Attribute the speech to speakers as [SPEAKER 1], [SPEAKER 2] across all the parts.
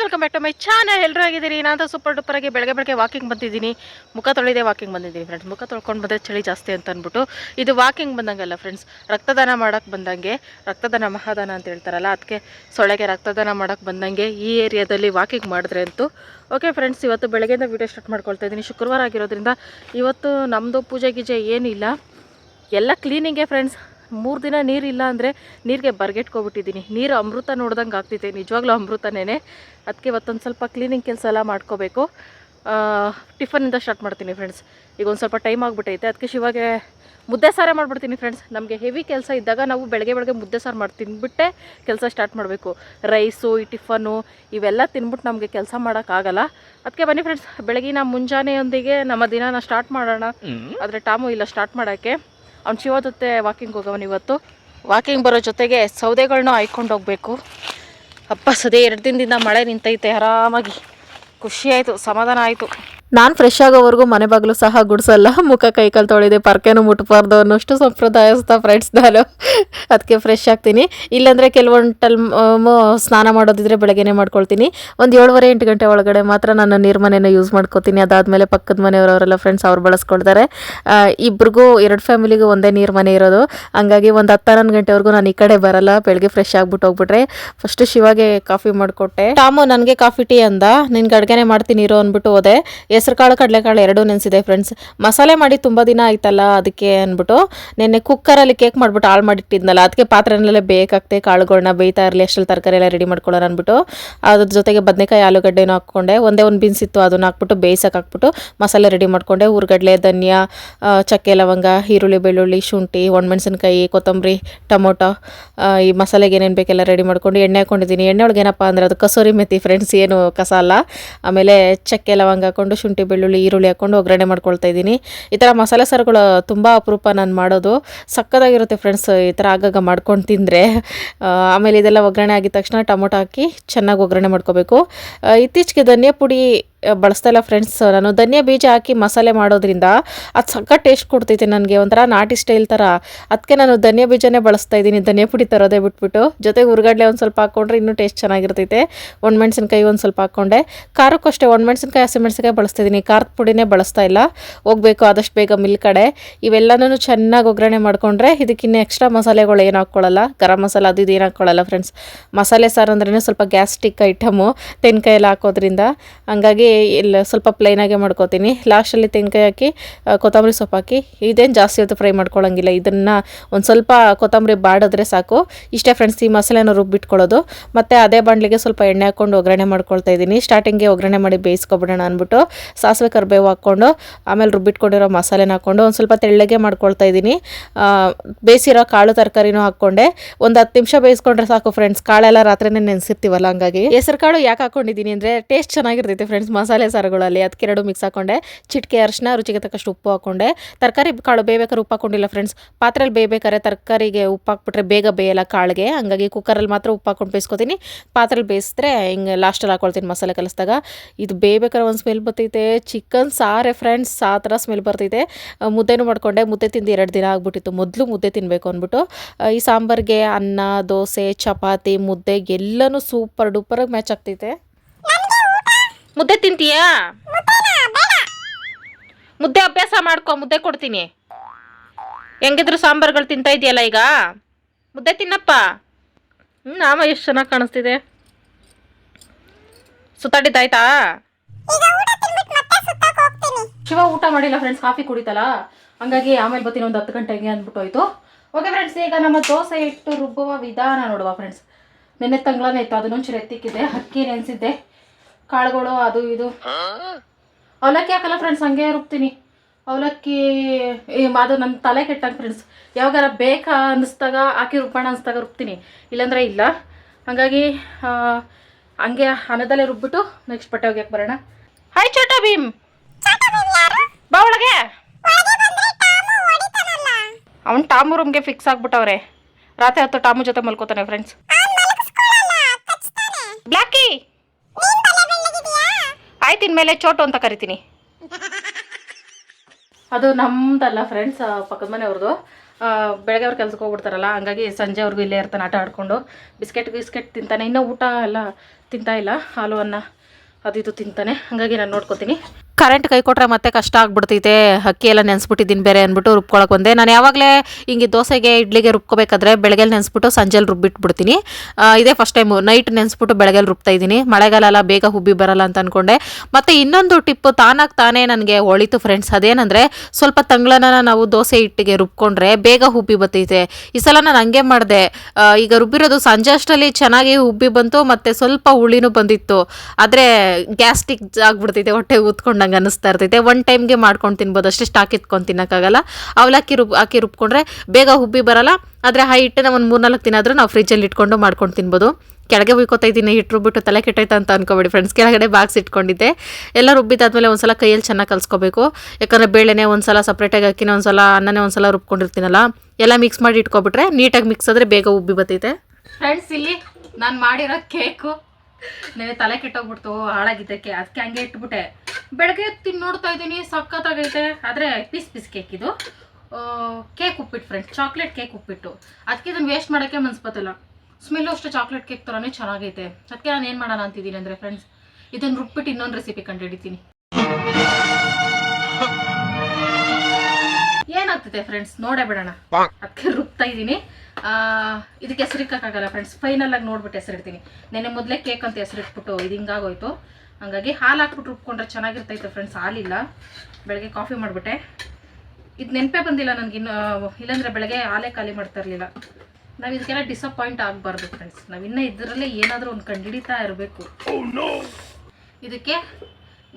[SPEAKER 1] Welcome back to my channel ಎಲ್ಲರೂ ಆಗಿದ್ದೀರಿ ನಾನು ಸೂಪರ್ ಡೂಪರ್ ಆಗಿ ಬೆಳಗ್ಗೆ ಬೆಳಗ್ಗೆ ವಾಕಿಂಗ್ ಬಂದಿದ್ದೀನಿ. ಮುಖ ತೊಳೆದೇ ವಾಕಿಂಗ್ ಬಂದಿದ್ದೀನಿ ಫ್ರೆಂಡ್ಸ್ ಮುಖ ತೊಳ್ಕೊಂಡು ಬಂದರೆ ಚಳಿ ಜಾಸ್ತಿ ಅಂತ ಅಂದ್ಬಿಟ್ಟು ಇದು ವಾಕಿಂಗ್ ಬಂದಂಗಲ್ಲ ಫ್ರೆಂಡ್ಸ್ ರಕ್ತದಾನ ಮಾಡೋಕ್ಕೆ ಬಂದಂಗೆ, ರಕ್ತದಾನ ಮಹಾದಾನ ಅಂತ ಹೇಳ್ತಾರಲ್ಲ ಅದಕ್ಕೆ ಸೊಳ್ಳೆಗೆ ರಕ್ತದಾನ ಮಾಡೋಕ್ಕೆ ಬಂದಂಗೆ ಈ ಏರಿಯಾದಲ್ಲಿ ವಾಕಿಂಗ್ ಮಾಡಿದ್ರೆ ಅಂತೂ. ಓಕೆ ಫ್ರೆಂಡ್ಸ್ ಇವತ್ತು ಬೆಳಗ್ಗೆಯಿಂದ ವೀಡಿಯೋ ಸ್ಟಾರ್ಟ್ ಮಾಡ್ಕೊಳ್ತಾ ಇದ್ದೀನಿ. ಶುಕ್ರವಾರ ಆಗಿರೋದ್ರಿಂದ ಇವತ್ತು ನಮ್ಮದು ಪೂಜೆ ಗೀಜೆ ಏನಿಲ್ಲ. ಎಲ್ಲ ಕ್ಲೀನಿಂಗೇ ಫ್ರೆಂಡ್ಸ್ ಮೂರು ದಿನ ನೀರಿಲ್ಲ ಅಂದರೆ ನೀರಿಗೆ ಬರ್ಗೆಟ್ಕೊಬಿಟ್ಟಿದ್ದೀನಿ ನೀರು ಅಮೃತ ನೋಡ್ದಂಗೆ ಆಗ್ತಿದೆ. ನಿಜವಾಗ್ಲೂ ಅಮೃತನೇ ಅದಕ್ಕೆ ಇವತ್ತೊಂದು ಸ್ವಲ್ಪ ಕ್ಲೀನಿಂಗ್ ಕೆಲಸ ಎಲ್ಲ ಮಾಡ್ಕೋಬೇಕು. ಟಿಫನಿಂದ ಸ್ಟಾರ್ಟ್ ಮಾಡ್ತೀನಿ ಫ್ರೆಂಡ್ಸ್ ಈಗ ಒಂದು ಸ್ವಲ್ಪ ಟೈಮ್ ಆಗಿಬಿಟ್ಟೈತೆ. ಅದಕ್ಕೆ ಶಿವಾಗೆ ಮುದ್ದೆ ಸಾರೇ ಮಾಡ್ಬಿಡ್ತೀನಿ ಫ್ರೆಂಡ್ಸ್ ನಮಗೆ ಹೆವಿ ಕೆಲಸ ಇದ್ದಾಗ ನಾವು ಬೆಳಗ್ಗೆ ಬೆಳಗ್ಗೆ ಮುದ್ದೆ ಸಾರು ಮಾಡಿ ತಿಂದ್ಬಿಟ್ಟೆ ಕೆಲಸ ಸ್ಟಾರ್ಟ್ ಮಾಡಬೇಕು. ರೈಸು ಈ ಟಿಫನು ಇವೆಲ್ಲ ತಿನ್ಬಿಟ್ಟು ನಮಗೆ ಕೆಲಸ ಮಾಡೋಕ್ಕಾಗಲ್ಲ ಅದಕ್ಕೆ ಬನ್ನಿ ಫ್ರೆಂಡ್ಸ್ ಬೆಳಗಿನ ಮುಂಜಾನೆಯೊಂದಿಗೆ ನಮ್ಮ ದಿನಾನ ಸ್ಟಾರ್ಟ್ ಮಾಡೋಣ. ಆದರೆ ಟಾಮು ಇಲ್ಲ ಸ್ಟಾರ್ಟ್ ಮಾಡೋಕ್ಕೆ. ಅವ್ನು ಶಿವ ಜೊತೆ ವಾಕಿಂಗ್ ಹೋಗವನು ಇವತ್ತು. ವಾಕಿಂಗ್ ಬರೋ ಜೊತೆಗೆ ಸೌದೆಗಳನ್ನೂ ಹಾಯ್ಕೊಂಡು ಹೋಗಬೇಕು. ಅಪ್ಪ ಸದೇ ಎರಡು ದಿನದಿಂದ ಮಳೆ ನಿಂತೈತೆ, ಆರಾಮಾಗಿ. ಖುಷಿ ಆಯಿತು, ಸಮಾಧಾನ ಆಯಿತು. ನಾನು ಫ್ರೆಶ್ ಆಗೋವರೆಗೂ ಮನೆ ಬಾಗಿಲು ಸಹ ಗುಡಿಸಲ್ಲ. ಮುಖ ಕೈ ಕಾಲು ತೊಳೆದೆ, ಪರ್ಕೆನೂ ಮುಟ್ಬಾರ್ದು ಅನ್ನೋಷ್ಟು ಸಂಪ್ರದಾಯಸ್ಥ ಫ್ರೆಂಡ್ಸ್ ನಾನು. ಅದಕ್ಕೆ ಫ್ರೆಶ್ ಆಗ್ತೀನಿ. ಇಲ್ಲಾಂದರೆ ಕೆಲವೊಂದು ಟೈಮ್ ಸ್ನಾನ ಮಾಡೋದಿದ್ರೆ ಬೆಳಗ್ಗೆನೇ ಮಾಡ್ಕೊಳ್ತೀನಿ. ಒಂದು ಏಳುವರೆ, ಎಂಟು ಗಂಟೆ ಒಳಗಡೆ ಮಾತ್ರ ನಾನು ನೀರು ಮನೆನ ಯೂಸ್ ಮಾಡ್ಕೋತೀನಿ. ಅದಾದಮೇಲೆ ಪಕ್ಕದ ಮನೆಯವರವರೆಲ್ಲ ಫ್ರೆಂಡ್ಸ್ ಅವ್ರು ಬಳಸ್ಕೊಳ್ತಾರೆ. ಇಬ್ರಿಗೂ, ಎರಡು ಫ್ಯಾಮಿಲಿಗೂ ಒಂದೇ ನೀರು ಮನೆ ಇರೋದು. ಹಂಗಾಗಿ ಒಂದು ಹತ್ತು ಹನ್ನೊಂದು ಗಂಟೆವರೆಗೂ ನಾನು ಈ ಕಡೆ ಬರಲ್ಲ. ಬೆಳಗ್ಗೆ ಫ್ರೆಶ್ ಆಗಿಬಿಟ್ಟು ಹೋಗ್ಬಿಟ್ರೆ ಫಸ್ಟ್ ಶಿವಾಗೆ ಕಾಫಿ ಮಾಡಿಕೊಟ್ಟೆ. ಟಾಮು, ನನಗೆ ಕಾಫಿ ಟೀ ಅಂದ. ನಿನ್ಗೆ ಅಡುಗೆನೇ ಮಾಡ್ತೀನಿ, ಇರೋ ಅಂದ್ಬಿಟ್ಟು ಹೋದೆ. ಹೆಸ್ರು ಕಾಳು ಕಡಲೆಕಾಳು ಎರಡೂ ನೆನೆಸಿದೆ ಫ್ರೆಂಡ್ಸ್ ಮಸಾಲೆ ಮಾಡಿ ತುಂಬ ದಿನ ಆಯ್ತಲ್ಲ, ಅದಕ್ಕೆ ಅಂದ್ಬಿಟ್ಟು ನಿನ್ನೆ ಕುಕ್ಕರಲ್ಲಿ ಕೇಕ್ ಮಾಡಿಬಿಟ್ಟು ಹಾಳು ಮಾಡಿಟ್ಟಿದ್ನಲ್ಲ, ಅದಕ್ಕೆ ಪಾತ್ರೆನಲ್ಲೇ ಬೇಕಾಗ್ತೆ ಕಾಳುಗಳನ್ನ ಬೇಯ್ತಾ ಇರಲಿ, ಅಷ್ಟರಲ್ಲಿ ತರಕಾರಿ ಎಲ್ಲ ರೆಡಿ ಮಾಡ್ಕೊಳ್ಳೋಣ ಅಂದ್ಬಿಟ್ಟು ಅದ್ರ ಜೊತೆಗೆ ಬದನೆಕಾಯಿ ಆಲೂಗಡ್ಡೆನೂ ಹಾಕ್ಕೊಂಡೆ. ಒಂದೇ ಒಂದು ಬೀನ್ಸ್ ಇತ್ತು, ಅದನ್ನ ಹಾಕ್ಬಿಟ್ಟು ಬೇಯಿಸೋಕೆ ಹಾಕ್ಬಿಟ್ಟು ಮಸಾಲೆ ರೆಡಿ ಮಾಡಿಕೊಂಡೆ. ಊರುಗಡ್ಲೆ, ಧನಿಯಾ ಚಕ್ಕೆ, ಲವಂಗ, ಈರುಳ್ಳಿ, ಬೆಳ್ಳುಳ್ಳಿ, ಶುಂಠಿ, ಒಣಮೆಣಸಿನ್ಕಾಯಿ, ಕೊತ್ತಂಬರಿ, ಟೊಮೊಟೊ ಈ ಮಸಾಲೆಗೆ ಏನೇನು ಬೇಕೆಲ್ಲ ರೆಡಿ ಮಾಡ್ಕೊಂಡು ಎಣ್ಣೆ ಹಾಕೊಂಡಿದ್ದೀನಿ. ಎಣ್ಣೆ ಒಳಗೆ ಏನಪ್ಪ ಅಂದರೆ ಅದು ಕಸೂರಿ ಮೆತ್ತಿ ಫ್ರೆಂಡ್ಸ್ ಏನು ಕಸ ಅಲ್ಲ. ಆಮೇಲೆ ಚಕ್ಕೆ, ಲವಂಗ ಹಾಕ್ಕೊಂಡು ಬೆಳ್ಳುಳ್ಳಿ, ಈರುಳ್ಳಿ ಹಾಕ್ಕೊಂಡು ಒಗ್ಗರಣೆ ಮಾಡ್ಕೊಳ್ತಾ ಇದ್ದೀನಿ. ಈ ಥರ ಮಸಾಲೆ ಸಾರುಗಳು ತುಂಬ ಅಪರೂಪ ನಾನು ಮಾಡೋದು. ಸಕ್ಕತ್ತಾಗಿರುತ್ತೆ ಫ್ರೆಂಡ್ಸ್ ಈ ಥರ ಆಗಾಗ ಮಾಡ್ಕೊಂಡು ತಿಂದರೆ. ಆಮೇಲೆ ಇದೆಲ್ಲ ಒಗ್ಗರಣೆ ಆಗಿದ ತಕ್ಷಣ ಟೊಮೊಟೊ ಹಾಕಿ ಚೆನ್ನಾಗಿ ಒಗ್ಗರಣೆ ಮಾಡ್ಕೋಬೇಕು. ಇತ್ತೀಚೆಗೆ ಧನಿಯಾ ಪುಡಿ ಬಳಸ್ತಾ ಇಲ್ಲ ಫ್ರೆಂಡ್ಸ್ ನಾನು ಧನಿಯಾ ಬೀಜ ಹಾಕಿ ಮಸಾಲೆ ಮಾಡೋದ್ರಿಂದ ಅದು ಸಕ್ಕ ಟೇಸ್ಟ್ ಕೊಡ್ತೈತೆ ನನಗೆ. ಒಂಥರ ನಾಟಿ ಸ್ಟೈಲ್ ಥರ ಅದಕ್ಕೆ ನಾನು ಧನಿಯಾ ಬೀಜನೇ ಬಳಸ್ತಾ ಇದ್ದೀನಿ. ಧನಿಯಾ ಪುಡಿ ತರೋದೇ ಬಿಟ್ಬಿಟ್ಟು. ಜೊತೆಗೆ ಹುರ್ಗಡ್ಲೆ ಒಂದು ಸ್ವಲ್ಪ ಹಾಕ್ಕೊಂಡ್ರೆ ಇನ್ನೂ ಟೇಸ್ಟ್ ಚೆನ್ನಾಗಿರ್ತೈತೆ. ಒಣಮೆಣ್ಸಿನ್ಕಾಯಿ ಒಂದು ಸ್ವಲ್ಪ ಹಾಕ್ಕೊಂಡೆ ಖಾರಕ್ಕೂ ಅಷ್ಟೇ ಒಣಮೆಣ್ಸಿನ್ಕಾಯಿ ಹಸಿಮೆಣ್ಸಿನ್ಕಾಯಿ ಬಳಸ್ತಾ ಇದ್ದೀನಿ. ಖಾರದ ಪುಡಿನೇ ಬಳಸ್ತಾ ಇಲ್ಲ. ಹೋಗಬೇಕು, ಆದಷ್ಟು ಬೇಗ ಮಿಲ್ ಕಡೆ. ಇವೆಲ್ಲನೂ ಚೆನ್ನಾಗಿ ಒಗ್ಗರಣೆ ಮಾಡ್ಕೊಂಡ್ರೆ ಇದಕ್ಕಿನ್ನ ಎಕ್ಸ್ಟ್ರಾ ಮಸಾಲೆಗಳು ಏನು ಹಾಕ್ಕೊಳ್ಳಲ್ಲ ಗರಂ ಮಸಾಲೆ ಅದು ಇದು ಏನು ಹಾಕ್ಕೊಳ್ಳಲ್ಲ ಫ್ರೆಂಡ್ಸ್ ಮಸಾಲೆ ಸಾರು ಅಂದ್ರೇ ಸ್ವಲ್ಪ ಗ್ಯಾಸ್ಟಿಕ್ ಐಟಮು ತೆನ್ಕಾಯೆಲ್ಲ ಹಾಕೋದ್ರಿಂದ. ಹಂಗಾಗಿ ಇಲ್ಲ ಸ್ವಲ್ಪ ಪ್ಲೈನಾಗೆ ಮಾಡ್ಕೋತೀನಿ. ಲಾಸ್ಟಲ್ಲಿ ತೆಂಗಾಯಿ ಹಾಕಿ ಕೊತ್ತಂಬರಿ ಸೊಪ್ಪು ಹಾಕಿ, ಇದೇನು ಜಾಸ್ತಿ ಹೊತ್ತು ಫ್ರೈ ಮಾಡ್ಕೊಳ್ಳೋಂಗಿಲ್ಲ ಇದನ್ನು ಒಂದು ಸ್ವಲ್ಪ ಕೊತ್ತಂಬರಿ ಬಾಡಿದ್ರೆ ಸಾಕು. ಇಷ್ಟೇ ಫ್ರೆಂಡ್ಸ್ ಈ ಮಸಾಲೆನ ರುಬ್ಬಿಟ್ಕೊಳ್ಳೋದು ಮತ್ತು ಅದೇ ಬಾಣಲಿಗೆ ಸ್ವಲ್ಪ ಎಣ್ಣೆ ಹಾಕ್ಕೊಂಡು ಒಗ್ಗರಣೆ ಮಾಡ್ಕೊಳ್ತಾ ಇದ್ದೀನಿ. ಸ್ಟಾರ್ಟಿಂಗ್ಗೆ ಒಗ್ಗರಣೆ ಮಾಡಿ ಬೇಯಿಸ್ಕೊಬಿಡೋಣ ಅಂದ್ಬಿಟ್ಟು, ಸಾಸಿವೆ ಕರಿಬೇವು ಹಾಕ್ಕೊಂಡು, ಆಮೇಲೆ ರುಬ್ಬಿಟ್ಕೊಂಡಿರೋ ಮಸಾಲೆನ ಹಾಕ್ಕೊಂಡು ಒಂದು ಸ್ವಲ್ಪ ತೆಳ್ಳಗೆ ಮಾಡ್ಕೊಳ್ತಾ ಇದ್ದೀನಿ. ಬೇಯಿಸಿರೋ ಕಾಳು ತರಕಾರಿನೂ ಹಾಕ್ಕೊಂಡೆ. ಒಂದು ಹತ್ತು ನಿಮಿಷ ಬೇಯಿಸ್ಕೊಂಡ್ರೆ ಸಾಕು ಫ್ರೆಂಡ್ಸ್ ಕಾಳೆಲ್ಲ ರಾತ್ರಿನೇ ನೆನೆಸಿರ್ತೀವಲ್ಲ, ಹಂಗಾಗಿ. ಹೆಸರು ಕಾಳು ಯಾಕೆ ಹಾಕೊಂಡಿದ್ದೀನಿ ಅಂದರೆ ಟೇಸ್ಟ್ ಚೆನ್ನಾಗಿರ್ತೈತೆ ಫ್ರೆಂಡ್ಸ್ ಮಸಾಲೆ ಸಾರುಗಳಲ್ಲಿ ಅದಕ್ಕೆ ಎರಡು ಮಿಕ್ಸ್ ಹಾಕೊಂಡೆ. ಚಿಟಿಕೆ ಅರಿಶಿನ ರುಚಿಗೆ ತಕ್ಕಷ್ಟು ಉಪ್ಪು ಹಾಕೊಂಡೆ. ತರಕಾರಿ ಕಾಳು ಬೇಯ್ಬೇಕಾದ್ರೆ ಉಪ್ಪು ಹಾಕೊಂಡಿಲ್ಲ ಫ್ರೆಂಡ್ಸ್ ಪಾತ್ರೆಯಲ್ಲಿ ಬೇಯ್ಬೇಕಾದ್ರೆ ತರಕಾರಿಗೆ ಉಪ್ಪು ಹಾಕ್ಬಿಟ್ರೆ ಬೇಗ ಬೇಯಲ್ಲ ಕಾಳಿಗೆ. ಹಂಗಾಗಿ ಕುಕ್ಕರಲ್ಲಿ ಮಾತ್ರ ಉಪ್ಪು ಹಾಕೊಂಡು ಬೇಯಿಸ್ಕೊತೀನಿ. ಪಾತ್ರೆಲಿ ಬೇಯಿಸಿದ್ರೆ ಹಿಂಗೆ ಲಾಸ್ಟಲ್ಲಿ ಹಾಕೊಳ್ತೀನಿ ಮಸಾಲೆ ಕಲಿಸಿದಾಗ. ಇದು ಬೇಯ್ಬೇಕಾದ್ರೆ ಒಂದು ಸ್ಮೆಲ್ ಬರ್ತೈತೆ. ಚಿಕನ್ ಸಾರೆ ಫ್ರೆಂಡ್ಸ್ ಆ ಥರ ಸ್ಮೆಲ್ ಬರ್ತೈತೆ. ಮುದ್ದೆನೂ ಮಾಡಿಕೊಂಡೆ. ಮುದ್ದೆ ತಿಂದು ಎರಡು ದಿನ ಆಗ್ಬಿಟ್ಟಿತ್ತು. ಮೊದಲು ಮುದ್ದೆ ತಿನ್ನಬೇಕು ಅಂದ್ಬಿಟ್ಟು. ಈ ಸಾಂಬಾರಿಗೆ ಅನ್ನ, ದೋಸೆ, ಚಪಾತಿ, ಮುದ್ದೆ ಎಲ್ಲನೂ ಸೂಪರ್ ಡೂಪರಾಗಿ ಮ್ಯಾಚ್ ಆಗ್ತೈತೆ. ಮುದ್ದೆ ತಿಂತೀಯಾ? ಮುದ್ದೆ ಅಭ್ಯಾಸ ಮಾಡ್ಕೊ ಮುದ್ದೆ ಕೊಡ್ತೀನಿ. ಹೆಂಗಿದ್ರು ಸಾಂಬಾರ್ಗಳು ತಿಂತಾ ಇದೆಯಲ್ಲ ಈಗ? ಮುದ್ದೆ ತಿನ್ನಪ್ಪ. ಹ್ಞೂ ನಾಮ ಎಷ್ಟು ಚೆನ್ನಾಗಿ ಕಾಣಿಸ್ತಿದೆ. ಸುತ್ತಾಡಿದ್ದಾಯ್ತಾ? ಶಿವ ಊಟ ಮಾಡಿಲ್ಲ ಫ್ರೆಂಡ್ಸ್ ಕಾಫಿ ಕುಡಿತಲ್ಲ? ಹಂಗಾಗಿ ಆಮೇಲೆ ಬರ್ತೀನಿ ಒಂದು ಹತ್ತು ಗಂಟೆಗೆ ಅಂದ್ಬಿಟ್ಟು ಹೋಯ್ತು ಓಕೆ ಫ್ರೆಂಡ್ಸ್ ಈಗ ನಮ್ಮ ದೋಸೆ ಇಟ್ಟು ರುಬ್ಬುವ ವಿಧಾನ ನೋಡುವ ಫ್ರೆಂಡ್ಸ್ ನೆನ್ನೆ ತಂಗ್ಳನೇ ಇತ್ತು ಅದನ್ನೊಂಚೂರು ಎತ್ತಿಕ್ಕಿದ್ದೆ ಅಕ್ಕಿ ನೆನೆಸಿದ್ದೆ. ಕಾಳುಗಳು ಅದು ಇದು. ಅವಲಕ್ಕಿ ಹಾಕಲ್ಲ ಫ್ರೆಂಡ್ಸ್ ಹಂಗೆ ರುಬ್ತೀನಿ. ಅವಲಕ್ಕಿ ಅದು ನನ್ನ ತಲೆ ಕೆಟ್ಟಂಗೆ ಫ್ರೆಂಡ್ಸ್ ಯಾವಾಗಾರ ಬೇಕಾ ಅನ್ನಿಸ್ದಾಗ ಹಾಕಿ ರುಬ್ಬೋಣ ಅನಿಸ್ದಾಗ ರುಬ್ತೀನಿ. ಇಲ್ಲಾಂದ್ರೆ ಇಲ್ಲ. ಹಾಗಾಗಿ ಹಂಗೆ ಅನ್ನದಲ್ಲೇ ರುಬ್ಬಿಟ್ಟು ನೆಕ್ಸ್ಟ್ ಬಟ್ಟೆ ಒಗ್ಯಕ್ಕೆ ಬರೋಣ. ಹಾಯ್ ಚೋಟ ಭೀಮ್. ಬಾ ಒಳಗೆ. ಅವನು ಟಾಮು ರೂಮ್ಗೆ ಫಿಕ್ಸ್ ಆಗ್ಬಿಟ್ಟವ್ರೆ. ರಾತ್ರಿ ಹೊತ್ತು ಟಾಮು ಜೊತೆ ಮಲ್ಕೋತಾನೆ ಫ್ರೆಂಡ್ಸ್ ಬ್ಲ್ಯಾಕಿ ಆಯ್ತು ಮೇಲೆ ಚೋಟು ಅಂತ ಕರಿತೀನಿ. ಅದು ನಮ್ದಲ್ಲ ಫ್ರೆಂಡ್ಸ್ ಪಕ್ಕದ ಮನೆಯವ್ರದ್ದು ಬೆಳಗ್ಗೆ ಅವ್ರು ಕೆಲ್ಸಕ್ಕೆ ಹೋಗ್ಬಿಡ್ತಾರಲ್ಲ, ಹಂಗಾಗಿ ಸಂಜೆವರೆಗೂ ಇಲ್ಲೇ ಇರ್ತಾನೆ ಆಟ ಆಡ್ಕೊಂಡು. ಬಿಸ್ಕೆಟ್ ಬಿಸ್ಕೆಟ್ ತಿಂತಾನೆ. ಇನ್ನೂ ಊಟ ಎಲ್ಲ ತಿಂತಾ ಇಲ್ಲ, ಹಾಲು ಅನ್ನ, ಅದು ಇದು ತಿಂತಾನೆ. ಹಾಗಾಗಿ ನಾನು ನೋಡ್ಕೋತೀನಿ. ಕರೆಂಟ್ ಕೈ ಕೊಟ್ಟರೆ ಮತ್ತೆ ಕಷ್ಟ ಆಗ್ಬಿಡ್ತೈತೆ. ಅಕ್ಕಿ ಎಲ್ಲ ನೆನೆಸ್ಬಿಟ್ಟಿದ್ದೀನಿ ಬೇರೆ ಅಂದ್ಬಿಟ್ಟು ರುಬ್ಕೊಳಕ್ಕೆ ಬಂದೆ. ನಾನು ಯಾವಾಗಲೇ ಹಿಂಗೆ ದೋಸೆಗೆ, ಇಡ್ಲಿಗೆ ರುಬ್ಕೋಬೇಕಾದ್ರೆ ಬೆಳಗ್ಗೆ ನೆನೆಸ್ಬಿಟ್ಟು ಸಂಜೆಲಿ ರುಬ್ಬಿಟ್ಬಿಡ್ತೀನಿ. ಇದೇ ಫಸ್ಟ್ ಟೈಮು ನೈಟ್ ನೆನೆಸ್ಬಿಟ್ಟು ಬೆಳಗ್ಗೆ ರುಬ್ತಾ ಇದ್ದೀನಿ. ಮಳೆಗಾಲ ಬೇಗ ಹುಬ್ಬಿ ಬರಲ್ಲ ಅಂತ ಅಂದ್ಕೊಂಡೆ ಮತ್ತು ಇನ್ನೊಂದು ಟಿಪ್ಪು ತಾನಾಗಿ ತಾನೇ ನನಗೆ ಒಳಿತು ಫ್ರೆಂಡ್ಸ್ ಅದೇನಂದರೆ ಸ್ವಲ್ಪ ತಂಗ್ಳನ ನಾವು ದೋಸೆ ಹಿಟ್ಟಿಗೆ ರುಬ್ಕೊಂಡ್ರೆ ಬೇಗ ಹುಬ್ಬಿ ಬರ್ತೈತೆ. ಈ ಸಲ ನಾನು ಹಂಗೆ ಮಾಡಿದೆ. ಈಗ ರುಬ್ಬಿರೋದು ಸಂಜೆ ಅಷ್ಟರಲ್ಲಿ ಚೆನ್ನಾಗಿ ಹುಬ್ಬಿ ಬಂತು, ಮತ್ತು ಸ್ವಲ್ಪ ಹುಳಿನೂ ಬಂದಿತ್ತು. ಆದರೆ ಗ್ಯಾಸ್ಟಿಕ್ ಆಗ್ಬಿಡ್ತೈತೆ ಹೊಟ್ಟೆ ಊದ್ಕೊಂಡಂಗೆ. ಅನ್ನಿಸ್ತಾ ಇರ್ತೈತೆ. ಒನ್ ಟೈಮ್ಗೆ ಮಾಡ್ಕೊಂಡು ತಿನ್ಬೋದು. ಅಷ್ಟೇ ಸ್ಟಾಕ್ ಇತ್ಕೊಂಡು ತಿನ್ನೋಕ್ಕಾಗಲ್ಲ. ಅವಲಕ್ಕಿ ರುಬ್ ಹಾಕಿ ರುಬ್ಕೊಂಡ್ರೆ ಬೇಗ ಹುಬ್ಬಿ ಬರಲ್ಲ. ಆದರೆ ಆ ಹಿಟ್ಟನ್ನ ಒಂದು ಮೂರ್ನಾಲ್ಕು ದಿನ ಆದರೂ ನಾವು ಫ್ರಿಜ್ಜಲ್ಲಿ ಇಟ್ಕೊಂಡು ಮಾಡ್ಕೊಂಡು ತಿನ್ಬೋದು. ಕೆಳಗೆ ಉಯ್ಕೋತಾ ಇದ್ದೀನಿ ಹಿಟ್ಟು ರುಬ್ಬಿಟ್ಟು ತಲೆ ಕೆಟ್ಟೈತೆ ಅಂತ ಅನ್ಕೋಬೇಡಿ ಫ್ರೆಂಡ್ಸ್ ಕೆಳಗಡೆ ಬಾಕ್ಸ್ ಇಟ್ಕೊಂಡಿದ್ದೆ. ಎಲ್ಲ ರುಬ್ಬಿದಾದ್ಮೇಲೆ ಒಂದ್ಸಲ ಕೈಯಲ್ಲಿ ಚೆನ್ನಾಗಿ ಕಲ್ಸ್ಕೋಬೇಕು. ಯಾಕಂದರೆ ಬೇಳೆನೇ ಒಂದ್ಸಲ ಸಪ್ರೇಟಾಗಿ ಹಾಕಿನ ಒಂದ್ಸಲ, ಅನ್ನನೇ ಒಂದ್ಸಲ ರುಬ್ಕೊಂಡಿರ್ತೀನಲ್ಲ, ಎಲ್ಲ ಮಿಕ್ಸ್ ಮಾಡಿ ಇಟ್ಕೊಬಿಟ್ರೆ ನೀಟಾಗಿ ಮಿಕ್ಸ್ ಆದರೆ ಬೇಗ ಉಬ್ಬಿ ಬತ್ತೈತೆ ಫ್ರೆಂಡ್ಸ್ ಇಲ್ಲಿ ನಾನು ಮಾಡಿರೋ ಕೇಕು ನೆನೆ ತಲೆ ಕೆಟ್ಟೋಗ್ಬಿಡ್ತು ಹಾಳಾಗಿದ್ದಕ್ಕೆ. ಅದಕ್ಕೆ ಹಂಗೆ ಇಟ್ಬಿಟ್ಟೆ. ಬೆಳಗ್ಗೆ ತಿನ್ ನೋಡ್ತಾ ಇದ್ದೀನಿ ಸಖತ್ತಾಗೈತೆ. ಆದರೆ ಪೀಸ್ ಪೀಸ್ ಕೇಕ್ ಇದು. ಕೇಕ್ ಉಪ್ಪಿಟ್ಟು ಫ್ರೆಂಡ್ಸ್ ಚಾಕ್ಲೇಟ್ ಕೇಕ್ ಉಪ್ಪಿಟ್ಟು. ಅದಕ್ಕೆ ಇದನ್ನು ವೇಸ್ಟ್ ಮಾಡೋಕ್ಕೆ ಮನ್ಸು ಸ್ಮೆಲ್ ಸ್ಮೆಲ್ಲು ಅಷ್ಟು ಚಾಕ್ಲೇಟ್ ಕೇಕ್ ಥರನೇ ಚೆನ್ನಾಗೈತೆ. ಅದಕ್ಕೆ ನಾನು ಏನು ಮಾಡೋಣ ಅಂತಿದ್ದೀನಿ ಅಂದರೆ ಫ್ರೆಂಡ್ಸ್ ಇದನ್ನು ರುಬ್ಬಿಟ್ಟು ಇನ್ನೊಂದು ರೆಸಿಪಿ ಕಂಡುಹಿಡಿತೀನಿ. ಏನಾಗ್ತಿದೆ ಫ್ರೆಂಡ್ಸ್ ನೋಡೇ ಬಿಡೋಣ. ಅದಕ್ಕೆ ರುಬ್ತಾ ಇದ್ದೀನಿ. ಇದಕ್ಕೆ ಹೆಸರಿಕ್ಕಾಗಲ್ಲ ಫ್ರೆಂಡ್ಸ್ ಫೈನಲ್ ಆಗಿ ನೋಡ್ಬಿಟ್ಟು ಹೆಸರಿಡ್ತೀನಿ ನೆನೆ ಮೊದಲೇ ಕೇಕ್ ಅಂತ ಹೆಸರಿಟ್ಬಿಟ್ಟು ಇದು ಹಿಂಗಾಗೋಯ್ತು. ಹಂಗಾಗಿ ಹಾಲು ಹಾಕ್ಬಿಟ್ಟು ರುಬ್ಕೊಂಡ್ರೆ ಚೆನ್ನಾಗಿರ್ತೈತೆ ಫ್ರೆಂಡ್ಸ್ ಹಾಲಿಲ್ಲ. ಬೆಳಗ್ಗೆ ಕಾಫಿ ಮಾಡಿಬಿಟ್ಟೆ. ಇದು ನೆನಪೇ ಬಂದಿಲ್ಲ ನನಗೆ ಇನ್ನು ಇಲ್ಲಾಂದರೆ ಬೆಳಗ್ಗೆ ಹಾಲೇ ಖಾಲಿ ಮಾಡ್ತಾ ಇರಲಿಲ್ಲ. ನಾವು ಇದಕ್ಕೆಲ್ಲ ಡಿಸಪಾಯಿಂಟ್ ಆಗಬಾರ್ದು ಫ್ರೆಂಡ್ಸ್ ನಾವು ಇನ್ನೂ ಇದರಲ್ಲೇ ಏನಾದರೂ ಒಂದು ಕಂಡುಹಿಡಿತಾ ಇರಬೇಕು. ಇದಕ್ಕೆ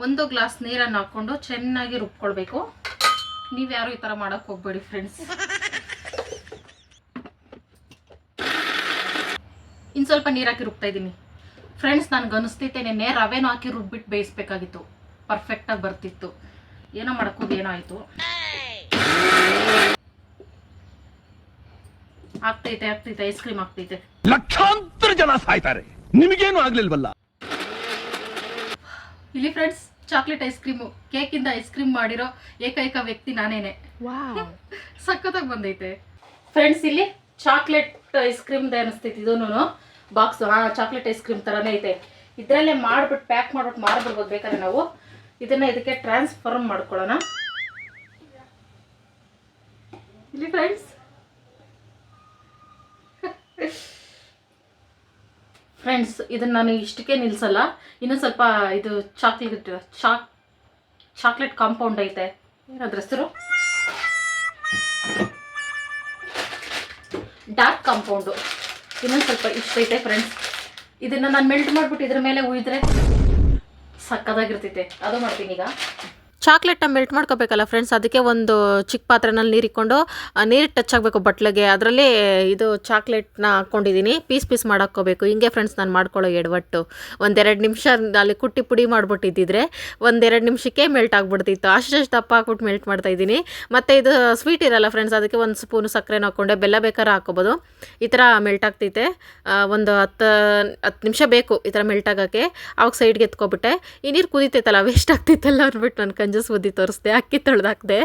[SPEAKER 1] ಒಂದು ಗ್ಲಾಸ್ ನೀರನ್ನು ಹಾಕ್ಕೊಂಡು ಚೆನ್ನಾಗಿ ರುಬ್ಕೊಳ್ಬೇಕು. ನೀವ್ಯಾರು ಈ ಥರ ಮಾಡೋಕ್ಕೆ ಹೋಗ್ಬೇಡಿ ಫ್ರೆಂಡ್ಸ್ ಇನ್ನು ಸ್ವಲ್ಪ ನೀರು ಹಾಕಿ ರುಬ್ತಾ ಇದ್ದೀನಿ ಫ್ರೆಂಡ್ಸ್ ನನಗೆ ಅನಿಸ್ತೈತೆ ನೆನ್ನೆ ರವೆನೂ ಹಾಕಿ ರುಬ್ಬಿಟ್ಟು ಬೇಯಿಸ್ಬೇಕಾಗಿತ್ತು. ಪರ್ಫೆಕ್ಟಾಗಿ ಬರ್ತಿತ್ತು. ಏನೋ ಮಾಡ್ಕೋದು ಏನೋ ಆಯ್ತು. ಆಗ್ತೈತೆ ಆಗ್ತೈತೆ ಐಸ್ ಕ್ರೀಮ್ ಆಗ್ತೈತೆ.
[SPEAKER 2] ಲಕ್ಷಾಂತರ ಜನ ಸಾಯ್ತಾರೆ. ನಿಮಗೇನು ಆಗ್ಲಿಲ್ವಲ್ಲ?
[SPEAKER 1] ಇಲ್ಲಿ ಫ್ರೆಂಡ್ಸ್ ಚಾಕ್ಲೇಟ್ ಐಸ್ ಕ್ರೀಮು ಕೇಕಿಂದ ಐಸ್ ಕ್ರೀಮ್ ಮಾಡಿರೋ ಏಕೈಕ ವ್ಯಕ್ತಿ ನಾನೇನೆ. ಸಖತ್ತಾಗಿ ಬಂದೈತೆ. ಫ್ರೆಂಡ್ಸ್ ಇಲ್ಲಿ ಚಾಕ್ಲೇಟ್ ಐಸ್ ಕ್ರೀಮ್ ದೇ ಅನಿಸ್ತೈತಿ ಇದೂನು ಬಾಕ್ಸ್ ಹಾಂ ಚಾಕ್ಲೇಟ್ ಐಸ್ ಕ್ರೀಮ್ ಥರನೇ ಐತೆ. ಇದರಲ್ಲೇ ಮಾಡಿಬಿಟ್ಟು ಪ್ಯಾಕ್ ಮಾಡ್ಬಿಟ್ಟು ಮಾರ್ಬಿಡ್ಬೋದು ಬೇಕಾದ್ರೆ ನಾವು. ಇದನ್ನು ಇದಕ್ಕೆ ಟ್ರಾನ್ಸ್ಫರ್ಮ್ ಮಾಡ್ಕೊಳ್ಳೋಣ. ಇಲ್ಲಿ ಫ್ರೆಂಡ್ಸ್ ಫ್ರೆಂಡ್ಸ್ ಇದನ್ನ ನಾನು ಇಷ್ಟಕ್ಕೆ ನಿಲ್ಸಲ್ಲ. ಇನ್ನೂ ಸ್ವಲ್ಪ ಇದು ಚಾಕ್ಲೇಟ್ ಚಾಕ್ ಚಾಕ್ಲೇಟ್ ಕಾಂಪೌಂಡ್ ಐತೆ. ಏನಾದ್ರ ಹೆಸರು? ಡಾರ್ಕ್ ಕಾಂಪೌಂಡು ಇನ್ನೊಂದು ಸ್ವಲ್ಪ ಇಷ್ಟ ಐತೆ ಫ್ರೆಂಡ್ಸ್ ಇದನ್ನ ನಾನು ಮೆಲ್ಟ್ ಮಾಡ್ಬಿಟ್ಟು ಇದ್ರ ಮೇಲೆ ಉಯ್ದ್ರೆ ಸಕ್ಕದಾಗಿರ್ತೈತೆ. ಅದು ಮಾಡ್ತೀನಿ ಈಗ. ಚಾಕ್ಲೇಟ್ನ ಮೆಲ್ಟ್ ಮಾಡ್ಕೋಬೇಕಲ್ಲ ಫ್ರೆಂಡ್ಸ್ ಅದಕ್ಕೆ ಒಂದು ಚಿಕ್ಕ ಪಾತ್ರೆನಲ್ಲಿ ನೀರು ಇಕ್ಕೊಂಡು ನೀರು ಟಚ್ ಆಗಬೇಕು ಬಟ್ಲಿಗೆ. ಅದರಲ್ಲಿ ಇದು ಚಾಕ್ಲೇಟ್ನ ಹಾಕ್ಕೊಂಡಿದ್ದೀನಿ ಪೀಸ್ ಪೀಸ್ ಮಾಡಾಕೋಬೇಕು ಹಿಂಗೆ ಫ್ರೆಂಡ್ಸ್ ನಾನು ಮಾಡ್ಕೊಳ್ಳೋ ಎಡವಟ್ಟು. ಒಂದೆರಡು ನಿಮಿಷ ಅಲ್ಲಿ ಕುಟ್ಟಿ ಪುಡಿ ಮಾಡಿಬಿಟ್ಟಿದ್ದಿದ್ರೆ ಒಂದೆರಡು ನಿಮಿಷಕ್ಕೆ ಮೆಲ್ಟ್ ಆಗಿಬಿಡ್ತಿತ್ತು. ಅಷ್ಟು ದಪ್ಪ ಹಾಕ್ಬಿಟ್ಟು ಮೆಲ್ಟ್ ಮಾಡ್ತಾ ಇದ್ದೀನಿ. ಮತ್ತು ಇದು ಸ್ವೀಟ್ ಇರಲ್ಲ ಫ್ರೆಂಡ್ಸ್ ಅದಕ್ಕೆ ಒಂದು ಸ್ಪೂನು ಸಕ್ಕರೆನ ಹಾಕ್ಕೊಂಡೆ. ಬೆಲ್ಲ ಬೇಕಾದ್ರೆ ಹಾಕೋಬೋದು ಈ ಥರ ಮೆಲ್ಟ್ ಆಗ್ತೈತೆ. ಒಂದು ಹತ್ತು ಹತ್ತು ನಿಮಿಷ ಬೇಕು ಈ ಥರ ಮೆಲ್ಟ್ ಆಗೋಕ್ಕೆ. ಅವಾಗ ಸೈಡ್ಗೆ ಎತ್ಕೊಬಿಟ್ಟೆ. ಈ ನೀರು ಕುದೀತೈತಲ್ಲ ವೇಸ್ಟ್ ಆಗ್ತೈತಲ್ಲ ಅಂದ್ಬಿಟ್ಟು ನಾನು ಕಂಜಸ್ ಉದ್ದಿ ತೋರಿಸ್ದೆ, ಅಕ್ಕಿ ತೊಳೆದಾಕ್ದೆ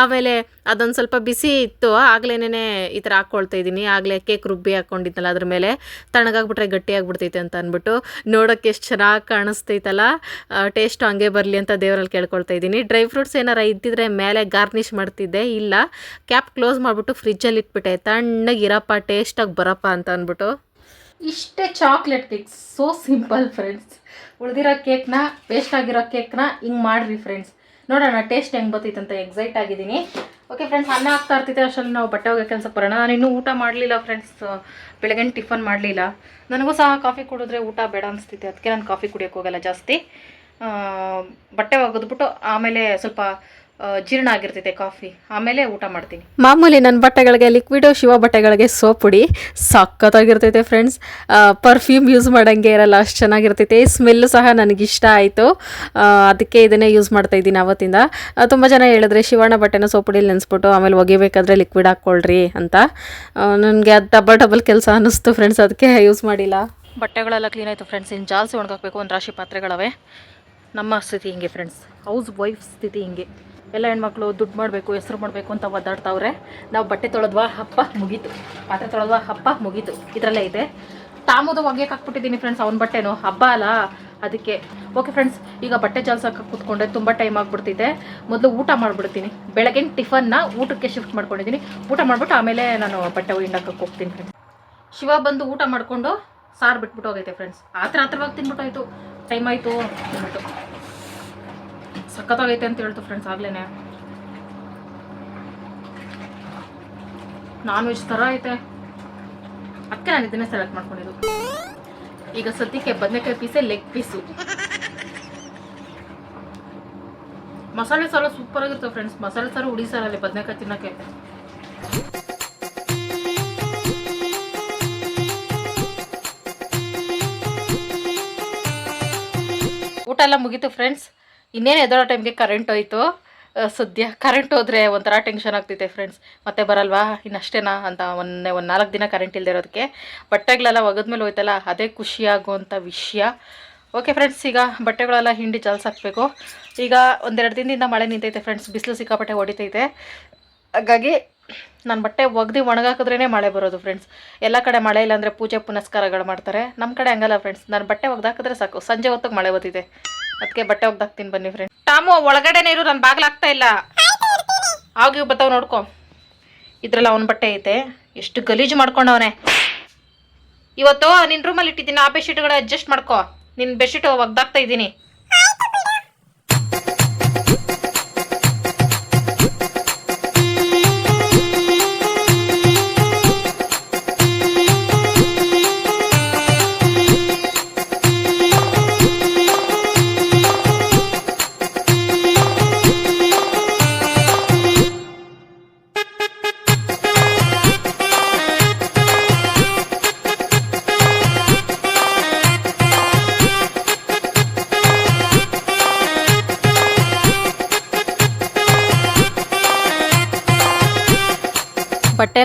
[SPEAKER 1] ಆಮೇಲೆ ಅದೊಂದು ಸ್ವಲ್ಪ ಬಿಸಿ ಇತ್ತು ಆಗ್ಲೇನೇ ಈ ಥರ ಹಾಕ್ಕೊಳ್ತಾ ಇದ್ದೀನಿ. ಆಗಲೇ ಕೇಕ್ ರುಬ್ಬಿ ಹಾಕ್ಕೊಂಡಿದ್ದಲ್ಲ ಅದ್ರ ಮೇಲೆ. ತಣ್ಣಗಾಗ್ಬಿಟ್ರೆ ಗಟ್ಟಿಯಾಗ್ಬಿಡ್ತೈತೆ ಅಂತ ಅಂದ್ಬಿಟ್ಟು ನೋಡೋಕ್ಕೆ ಎಷ್ಟು ಚೆನ್ನಾಗಿ ಕಾಣಿಸ್ತೈತಲ್ಲ. ಟೇಸ್ಟ್ ಹಂಗೆ ಬರಲಿ ಅಂತ ದೇವರಲ್ಲಿ ಕೇಳ್ಕೊಳ್ತಾ ಇದ್ದೀನಿ. ಡ್ರೈ ಫ್ರೂಟ್ಸ್ ಏನಾರ ಇದ್ದಿದ್ರೆ ಮೇಲೆ ಗಾರ್ನಿಷ್ ಮಾಡ್ತಿದ್ದೆ, ಇಲ್ಲ. ಕ್ಯಾಪ್ ಕ್ಲೋಸ್ ಮಾಡಿಬಿಟ್ಟು ಫ್ರಿಜ್ಜಲ್ಲಿ ಇಟ್ಬಿಟ್ಟೆ. ತಣ್ಣಗಿರಪ್ಪ, ಟೇಸ್ಟಾಗಿ ಬರಪ್ಪ ಅಂತ ಅಂದ್ಬಿಟ್ಟು. ಇಷ್ಟೇ chocolate cake so simple friends ಉಳಿದಿರೋ ಕೇಕ್ನ ವೇಸ್ಟ್ ಆಗಿರೋ ಕೇಕ್ನ ಹಿಂಗೆ ಮಾಡಿರಿ ಫ್ರೆಂಡ್ಸ್ ನೋಡೋಣ ಟೇಸ್ಟ್ ಹೆಂಗೆ ಬರ್ತೈತಂತ ಅಂತ ಎಕ್ಸೈಟ್ ಆಗಿದ್ದೀನಿ. ಓಕೆ ಫ್ರೆಂಡ್ಸ್ ಅನ್ನ ಆಗ್ತಾ ಇರ್ತೈತೆ. ಅಷ್ಟರಲ್ಲಿ ನಾವು ಬಟ್ಟೆ ಹೋಗೋ ಕೆಲಸ ಬರೋಣ. ನಾನು ಇನ್ನೂ ಊಟ ಮಾಡಲಿಲ್ಲ ಫ್ರೆಂಡ್ಸ್ ಬೆಳಗ್ಗೆ ಟಿಫನ್ ಮಾಡಲಿಲ್ಲ. ನನಗೂ ಸಹ ಕಾಫಿ ಕುಡಿದ್ರೆ ಊಟ ಬೇಡ ಅನಿಸ್ತೈತೆ ಅದಕ್ಕೆ ನಾನು ಕಾಫಿ ಕುಡಿಯೋಕ್ಕೆ ಹೋಗಲ್ಲ ಜಾಸ್ತಿ. ಬಟ್ಟೆ ಒಗೆದ್ಬಿಟ್ಟು ಆಮೇಲೆ ಸ್ವಲ್ಪ ಜೀರ್ಣ ಆಗಿರ್ತೈತೆ ಕಾಫಿ. ಆಮೇಲೆ ಊಟ ಮಾಡ್ತೀನಿ. ಮಾಮೂಲಿ ನನ್ನ ಬಟ್ಟೆಗಳಿಗೆ ಲಿಕ್ವಿಡು ಶಿವ ಬಟ್ಟೆಗಳಿಗೆ ಸೋಪ್ ಪುಡಿ ಸಖತ್ತಾಗಿರ್ತೈತೆ ಫ್ರೆಂಡ್ಸ್ ಪರ್ಫ್ಯೂಮ್ ಯೂಸ್ ಮಾಡೋಂಗೆ ಇರಲ್ಲ ಅಷ್ಟು ಚೆನ್ನಾಗಿರ್ತೈತೆ. ಸ್ಮೆಲ್ಲು ಸಹ ನನಗಿಷ್ಟ ಆಯಿತು. ಅದಕ್ಕೆ ಇದನ್ನೇ ಯೂಸ್ ಮಾಡ್ತಾ ಇದ್ದೀನಿ ಅವತ್ತಿಂದ. ತುಂಬ ಜನ ಹೇಳಿದ್ರೆ ಶಿವಣ್ಣ ಬಟ್ಟೆನ ಸೋಪ್ ಪುಡಿಲಿ ನೆನೆಸ್ಬಿಟ್ಟು ಆಮೇಲೆ ಒಗಿಬೇಕಾದ್ರೆ ಲಿಕ್ವಿಡ್ ಹಾಕ್ಕೊಳ್ರಿ ಅಂತ. ನನಗೆ ಅದು ಡಬಲ್ ಡಬಲ್ ಕೆಲಸ ಅನ್ನಿಸ್ತು ಫ್ರೆಂಡ್ಸ್ ಅದಕ್ಕೆ ಯೂಸ್ ಮಾಡಿಲ್ಲ. ಬಟ್ಟೆಗಳೆಲ್ಲ ಕ್ಲೀನ್ ಆಯಿತು ಫ್ರೆಂಡ್ಸ್ ಇನ್ನು ಜಾಲ್ಸಿ ಒಣಗಾಕಬೇಕು ಒಂದು ರಾಶಿ ಪಾತ್ರೆಗಳವೆ. ನಮ್ಮ ಸ್ಥಿತಿ ಹಿಂಗೆ ಫ್ರೆಂಡ್ಸ್ ಹೌಸ್ ವೈಫ್ ಸ್ಥಿತಿ ಹಿಂಗೆ. ಎಲ್ಲ ಹೆಣ್ಮಕ್ಳು ದುಡ್ಡು ಮಾಡಬೇಕು, ಹೆಸರು ಮಾಡಬೇಕು ಅಂತ ಒದ್ದಾಡ್ತಾವ್ರೆ. ನಾವು ಬಟ್ಟೆ ತೊಳೆದ್ವಾ? ಹಪ್ಪ ಮುಗೀತು. ಪಾತ್ರೆ ತೊಳೆದ್ವಾ? ಹಪ್ಪ ಮುಗೀತು. ಇದರಲ್ಲೇ ಇದೆ. ತಾಮುದು ಒಗ್ಯಕ್ಕೆ ಹಾಕ್ಬಿಟ್ಟಿದ್ದೀನಿ ಫ್ರೆಂಡ್ಸ್ ಅವ್ನ ಬಟ್ಟೆನೋ. ಹಬ್ಬ ಅಲ್ಲ? ಅದಕ್ಕೆ. ಓಕೆ ಫ್ರೆಂಡ್ಸ್ ಈಗ ಬಟ್ಟೆ ಜಾಲ್ಸಕ್ಕೆ ಕೂತ್ಕೊಂಡೆ, ತುಂಬ ಟೈಮ್ ಆಗಿಬಿಡ್ತಿದೆ. ಮೊದಲು ಊಟ ಮಾಡಿಬಿಡ್ತೀನಿ. ಬೆಳಗಿನ ಟಿಫನ್ನ ಊಟಕ್ಕೆ ಶಿಫ್ಟ್ ಮಾಡ್ಕೊಂಡಿದ್ದೀನಿ. ಊಟ ಮಾಡಿಬಿಟ್ಟು ಆಮೇಲೆ ನಾನು ಬಟ್ಟೆ ಹಿಂಡಕ್ಕೆ ಹೋಗ್ತೀನಿ ಫ್ರೆಂಡ್ಸ್ ಶಿವ ಬಂದು ಊಟ ಮಾಡಿಕೊಂಡು ಸಾರು ಬಿಟ್ಬಿಟ್ಟು ಹೋಗೈತೆ ಫ್ರೆಂಡ್ಸ್ ಆತರ ಹತ್ರವಾಗಿ ತಿನ್ಬಿಟ್ಟು ಟೈಮ್ ಆಯಿತು. ಅಂದ್ಬಿಟ್ಟು ಸಖತ್ತಾಗೈತೆ ಅಂತ ಹೇಳ್ತು ಫ್ರೆಂಡ್ಸ್ ಆಗ್ಲೇ ನಾನ್ ವೆಜ್ ಥರ ಐತೆ. ಅದಕ್ಕೆ ನಾನು ಇದನ್ನೇ ಸೆಲೆಕ್ಟ್ ಮಾಡ್ಕೊಂಡಿದ್ದು. ಈಗ ಸದ್ಯಕ್ಕೆ ಬದನೆಕಾಯಿ ಪೀಸೆ ಲೆಗ್ ಪೀಸು ಮಸಾಲೆ ಸಾರು ಸೂಪರ್ ಆಗಿರ್ತವೆ ಫ್ರೆಂಡ್ಸ್ ಮಸಾಲೆ ಸಾರು ಉಡಿ ಸಾರಲ್ಲಿ ಬದನೆಕಾಯಿ ತಿನ್ನಕ್ಕೆ. ಊಟ ಎಲ್ಲ ಮುಗೀತು ಫ್ರೆಂಡ್ಸ್ ಇನ್ನೇನು ಎದೋ ಟೈಮ್ಗೆ ಕರೆಂಟ್ ಹೋಯ್ತು. ಸದ್ಯ ಕರೆಂಟ್ ಹೋದರೆ ಒಂಥರ ಟೆನ್ಷನ್ ಆಗ್ತೈತೆ ಫ್ರೆಂಡ್ಸ್ ಮತ್ತೆ ಬರಲ್ವಾ? ಇನ್ನಷ್ಟೇನಾ ಅಂತ ಒಂದೇ, ಒಂದು ನಾಲ್ಕು ದಿನ ಕರೆಂಟ್ ಇಲ್ಲದೆ ಇರೋದಕ್ಕೆ. ಬಟ್ಟೆಗಳೆಲ್ಲ ಒಗದ್ಮೇಲೆ ಹೋಯ್ತಲ್ಲ, ಅದೇ ಖುಷಿಯಾಗುವಂಥ ವಿಷಯ. ಓಕೆ ಫ್ರೆಂಡ್ಸ್ ಈಗ ಬಟ್ಟೆಗಳೆಲ್ಲ ಹಿಂಡಿ ಜಲ್ಸಾಕ್ಬೇಕು ಈಗ ಒಂದೆರಡು ದಿನದಿಂದ ಮಳೆ ನಿಂತೈತೆ ಫ್ರೆಂಡ್ಸ್ ಬಿಸಿಲು ಸಿಕ್ಕಾಪಟ್ಟೆ ಹೊಡಿತೈತೆ. ಹಾಗಾಗಿ ನಾನು ಬಟ್ಟೆ ಒಗ್ದು ಒಣಗಾಕಿದ್ರೇ ಮಳೆ ಬರೋದು ಫ್ರೆಂಡ್ಸ್ ಎಲ್ಲ ಕಡೆ ಮಳೆ ಇಲ್ಲ ಅಂದರೆ ಪೂಜೆ ಪುನಸ್ಕಾರಗಳು ಮಾಡ್ತಾರೆ. ನಮ್ಮ ಕಡೆ ಹಂಗಲ್ಲ ಫ್ರೆಂಡ್ಸ್ ನಾನು ಬಟ್ಟೆ ಒಗ್ದಾಕಿದ್ರೆ ಸಾಕು. ಸಂಜೆ ಹೊತ್ತಿಗೆ ಮಳೆ ಬರ್ತಿದೆ ಅದಕ್ಕೆ ಬಟ್ಟೆ ಒಗ್ದಾಕ್ತೀನಿ ಬನ್ನಿ ಫ್ರೆಂಡ್ ಟಾಮು ಒಳಗಡೆನೇ ಇರು ನನ್ನ ಬಾಗ್ಲಾಗ್ತಾ ಇಲ್ಲ. ಆಗಿ ಬರ್ತಾವ ನೋಡ್ಕೊ. ಇದ್ರಲ್ಲಿ ಅವನ ಬಟ್ಟೆ ಐತೆ. ಎಷ್ಟು ಗಲೀಜು ಮಾಡ್ಕೊಂಡವನೆ. ಇವತ್ತು ನಿನ್ನ ರೂಮಲ್ಲಿ ಇಟ್ಟಿದ್ದೀನಿ, ಆ ಬೆಡ್ಶೀಟ್ಗಳು ಅಡ್ಜಸ್ಟ್ ಮಾಡ್ಕೊ. ನಿನ್ನ ಬೆಡ್ಶೀಟ್ ಒಗ್ದಾಗ್ತಾ ಇದ್ದೀನಿ.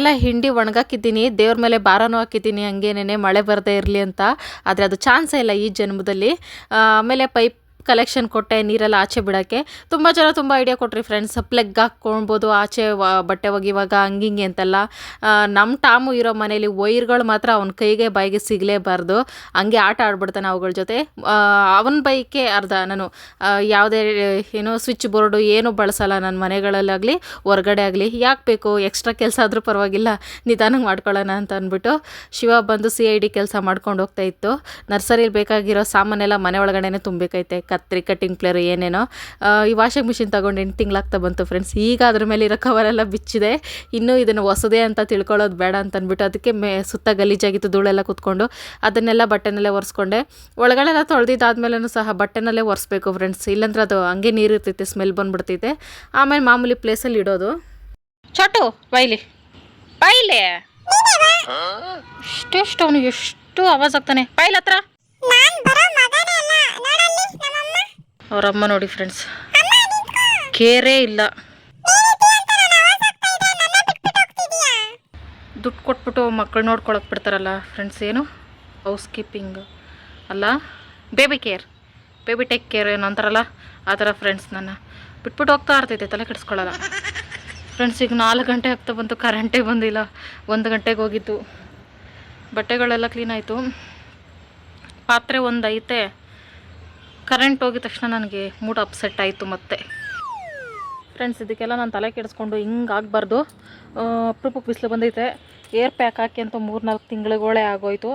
[SPEAKER 1] ಎಲ್ಲ ಹಿಂಡಿ ಒಣಗಾಕಿದ್ದೀನಿ, ದೇವ್ರ ಮೇಲೆ ಭಾರನೂ ಹಾಕಿದ್ದೀನಿ ಹಂಗೇನೇ ಮಳೆ ಬರದೇ ಇರಲಿ ಅಂತ. ಆದರೆ ಅದು ಚಾನ್ಸೇ ಇಲ್ಲ ಈ ಜನ್ಮದಲ್ಲಿ. ಆಮೇಲೆ ಪೈಪ್ ಕಲೆಕ್ಷನ್ ಕೊಟ್ಟೆ, ನೀರೆಲ್ಲ ಆಚೆ ಬಿಡೋಕ್ಕೆ. ತುಂಬ ಜನ ತುಂಬ ಐಡಿಯಾ ಕೊಟ್ರಿ ಫ್ರೆಂಡ್ಸ್ ಪ್ಲೆಗ್ ಹಾಕ್ಕೊಳ್ಬೋದು, ಆಚೆ ಬಟ್ಟೆ ಒಗಿವಾಗ ಹಂಗಿಂಗೆ ಅಂತೆಲ್ಲ. ನಮ್ಮ ಟಾಮು ಇರೋ ಮನೇಲಿ ವೈರ್ಗಳು ಮಾತ್ರ ಅವನ ಕೈಗೆ ಬಾಯಿಗೆ ಸಿಗಲೇಬಾರ್ದು. ಹಂಗೆ ಆಟ ಆಡ್ಬಿಡ್ತಾನೆ ಅವುಗಳ ಜೊತೆ. ಅವನ ಬೈಕೆ ಅರ್ಧ. ನಾನು ಯಾವುದೇ, ಏನೋ ಸ್ವಿಚ್ ಬೋರ್ಡು ಏನು ಬಳಸಲ್ಲ ನನ್ನ ಮನೆಗಳಲ್ಲಾಗಲಿ, ಹೊರಗಡೆ ಆಗಲಿ. ಯಾಕೆ ಬೇಕು? ಎಕ್ಸ್ಟ್ರಾ ಕೆಲಸ ಆದರೂ ಪರವಾಗಿಲ್ಲ. ನಿಧಾನಕ್ಕೆ ಮಾಡ್ಕೊಳ್ಳೋಣ ಅಂತ ಅಂದ್ಬಿಟ್ಟು ಶಿವ ಬಂದು ಸಿ ಐ ಡಿ ಕೆಲಸ ಮಾಡ್ಕೊಂಡು ಹೋಗ್ತಾ ಇತ್ತು. ನರ್ಸರಿಲಿ ಬೇಕಾಗಿರೋ ಸಾಮಾನೆಲ್ಲ ಮನೆ ಒಳಗಡೆನೆ ತುಂಬಬೇಕೈತೆ ಕತ್ರಿ ಕಟ್ಟಿಂಗ್ ಪ್ಲೇರ್ ಏನೇನೋ ಈ ವಾಷಿಂಗ್ ಮಿಷಿನ್ ತೊಗೊಂಡು ಎಂಟು ತಿಂಗಳಾಗ್ತಾ ಬಂತು ಫ್ರೆಂಡ್ಸ್ ಈಗ ಅದ್ರ ಮೇಲೆ ಇರೋ ಕವರೆಲ್ಲ ಬಿಚ್ಚಿದೆ. ಇನ್ನೂ ಇದನ್ನು ಹೊಸದೇ ಅಂತ ತಿಳ್ಕೊಳ್ಳೋದು ಬೇಡ ಅಂತ ಅಂದ್ಬಿಟ್ಟು ಅದಕ್ಕೆ ಮೇ ಸುತ್ತ ಗಲೀಜಾಗಿತ್ತು ಧೂಳೆಲ್ಲ ಕುತ್ಕೊಂಡು ಅದನ್ನೆಲ್ಲ ಬಟ್ಟೆನಲ್ಲೇ ಒರೆಸ್ಕೊಂಡೆ. ಒಳಗಡೆಲ್ಲ ತೊಳೆದಿದ್ದಾದ್ಮೇಲೂ ಸಹ ಬಟ್ಟೆನಲ್ಲೇ ಒರೆಸ್ಬೇಕು ಫ್ರೆಂಡ್ಸ್ ಇಲ್ಲಾಂದ್ರೆ ಅದು ಹಂಗೆ ನೀರು ಇರ್ತೈತೆ ಸ್ಮೆಲ್ ಬಂದ್ಬಿಡ್ತೈತೆ. ಆಮೇಲೆ ಮಾಮೂಲಿ ಪ್ಲೇಸಲ್ಲಿ ಇಡೋದು. ಚೋಟು ಬೈಲಿ. ಬೈಲಿ? ಎಷ್ಟೆಷ್ಟು ಅವನು ಎಷ್ಟು ಆವಾಜ್ ಆಗ್ತಾನೆ. ಬೈಲ್ ಹತ್ರ. ಅವರಮ್ಮ ನೋಡಿ ಫ್ರೆಂಡ್ಸ್ ಕೇರೇ ಇಲ್ಲ. ದುಡ್ಡು ಕೊಟ್ಬಿಟ್ಟು ಮಕ್ಕಳು ನೋಡ್ಕೊಳಕ್ ಬಿಡ್ತಾರಲ್ಲ ಫ್ರೆಂಡ್ಸ್ ಏನು? ಹೌಸ್ ಕೀಪಿಂಗ್ ಅಲ್ಲ? Baby care baby take care ಏನು ಅಂತಾರಲ್ಲ? ಆ ಥರ ಫ್ರೆಂಡ್ಸ್ ನನ್ನ. ಬಿಟ್ಬಿಟ್ಟು ಹೋಗ್ತಾ ಇರ್ತೈತೆ, ತಲೆ ಕೆಡಿಸ್ಕೊಳ್ಳಲ್ಲ. ಫ್ರೆಂಡ್ಸ್ ಈಗ ನಾಲ್ಕು ಗಂಟೆ ಆಗ್ತಾ ಬಂತು ಕರೆಂಟೇ ಬಂದಿಲ್ಲ. ಒಂದು ಗಂಟೆಗೆ ಹೋಗಿತ್ತು ಬಟ್ಟೆಗಳೆಲ್ಲ ಕ್ಲೀನ್ ಆಯಿತು. ಪಾತ್ರೆ ಒಂದು ಐತೆ. ಕರೆಂಟ್ ಹೋಗಿದ ತಕ್ಷಣ ನನಗೆ ಮೂಡ್ ಅಪ್ಸೆಟ್ ಆಯಿತು ಮತ್ತೆ. ಫ್ರೆಂಡ್ಸ್ ಇದಕ್ಕೆಲ್ಲ ನಾನು ತಲೆ ಕೆಡಿಸ್ಕೊಂಡು ಹಿಂಗೆ ಆಗಬಾರ್ದು. ಅಪ್ರೂಪಕ್ಕೆ ಬಿಸಿಲು ಬಂದೈತೆ. ಏರ್ ಪ್ಯಾಕ್ ಹಾಕಿ ಅಂತ ಮೂರು ನಾಲ್ಕು ತಿಂಗಳಿಗೋಳೆ ಆಗೋಯ್ತು.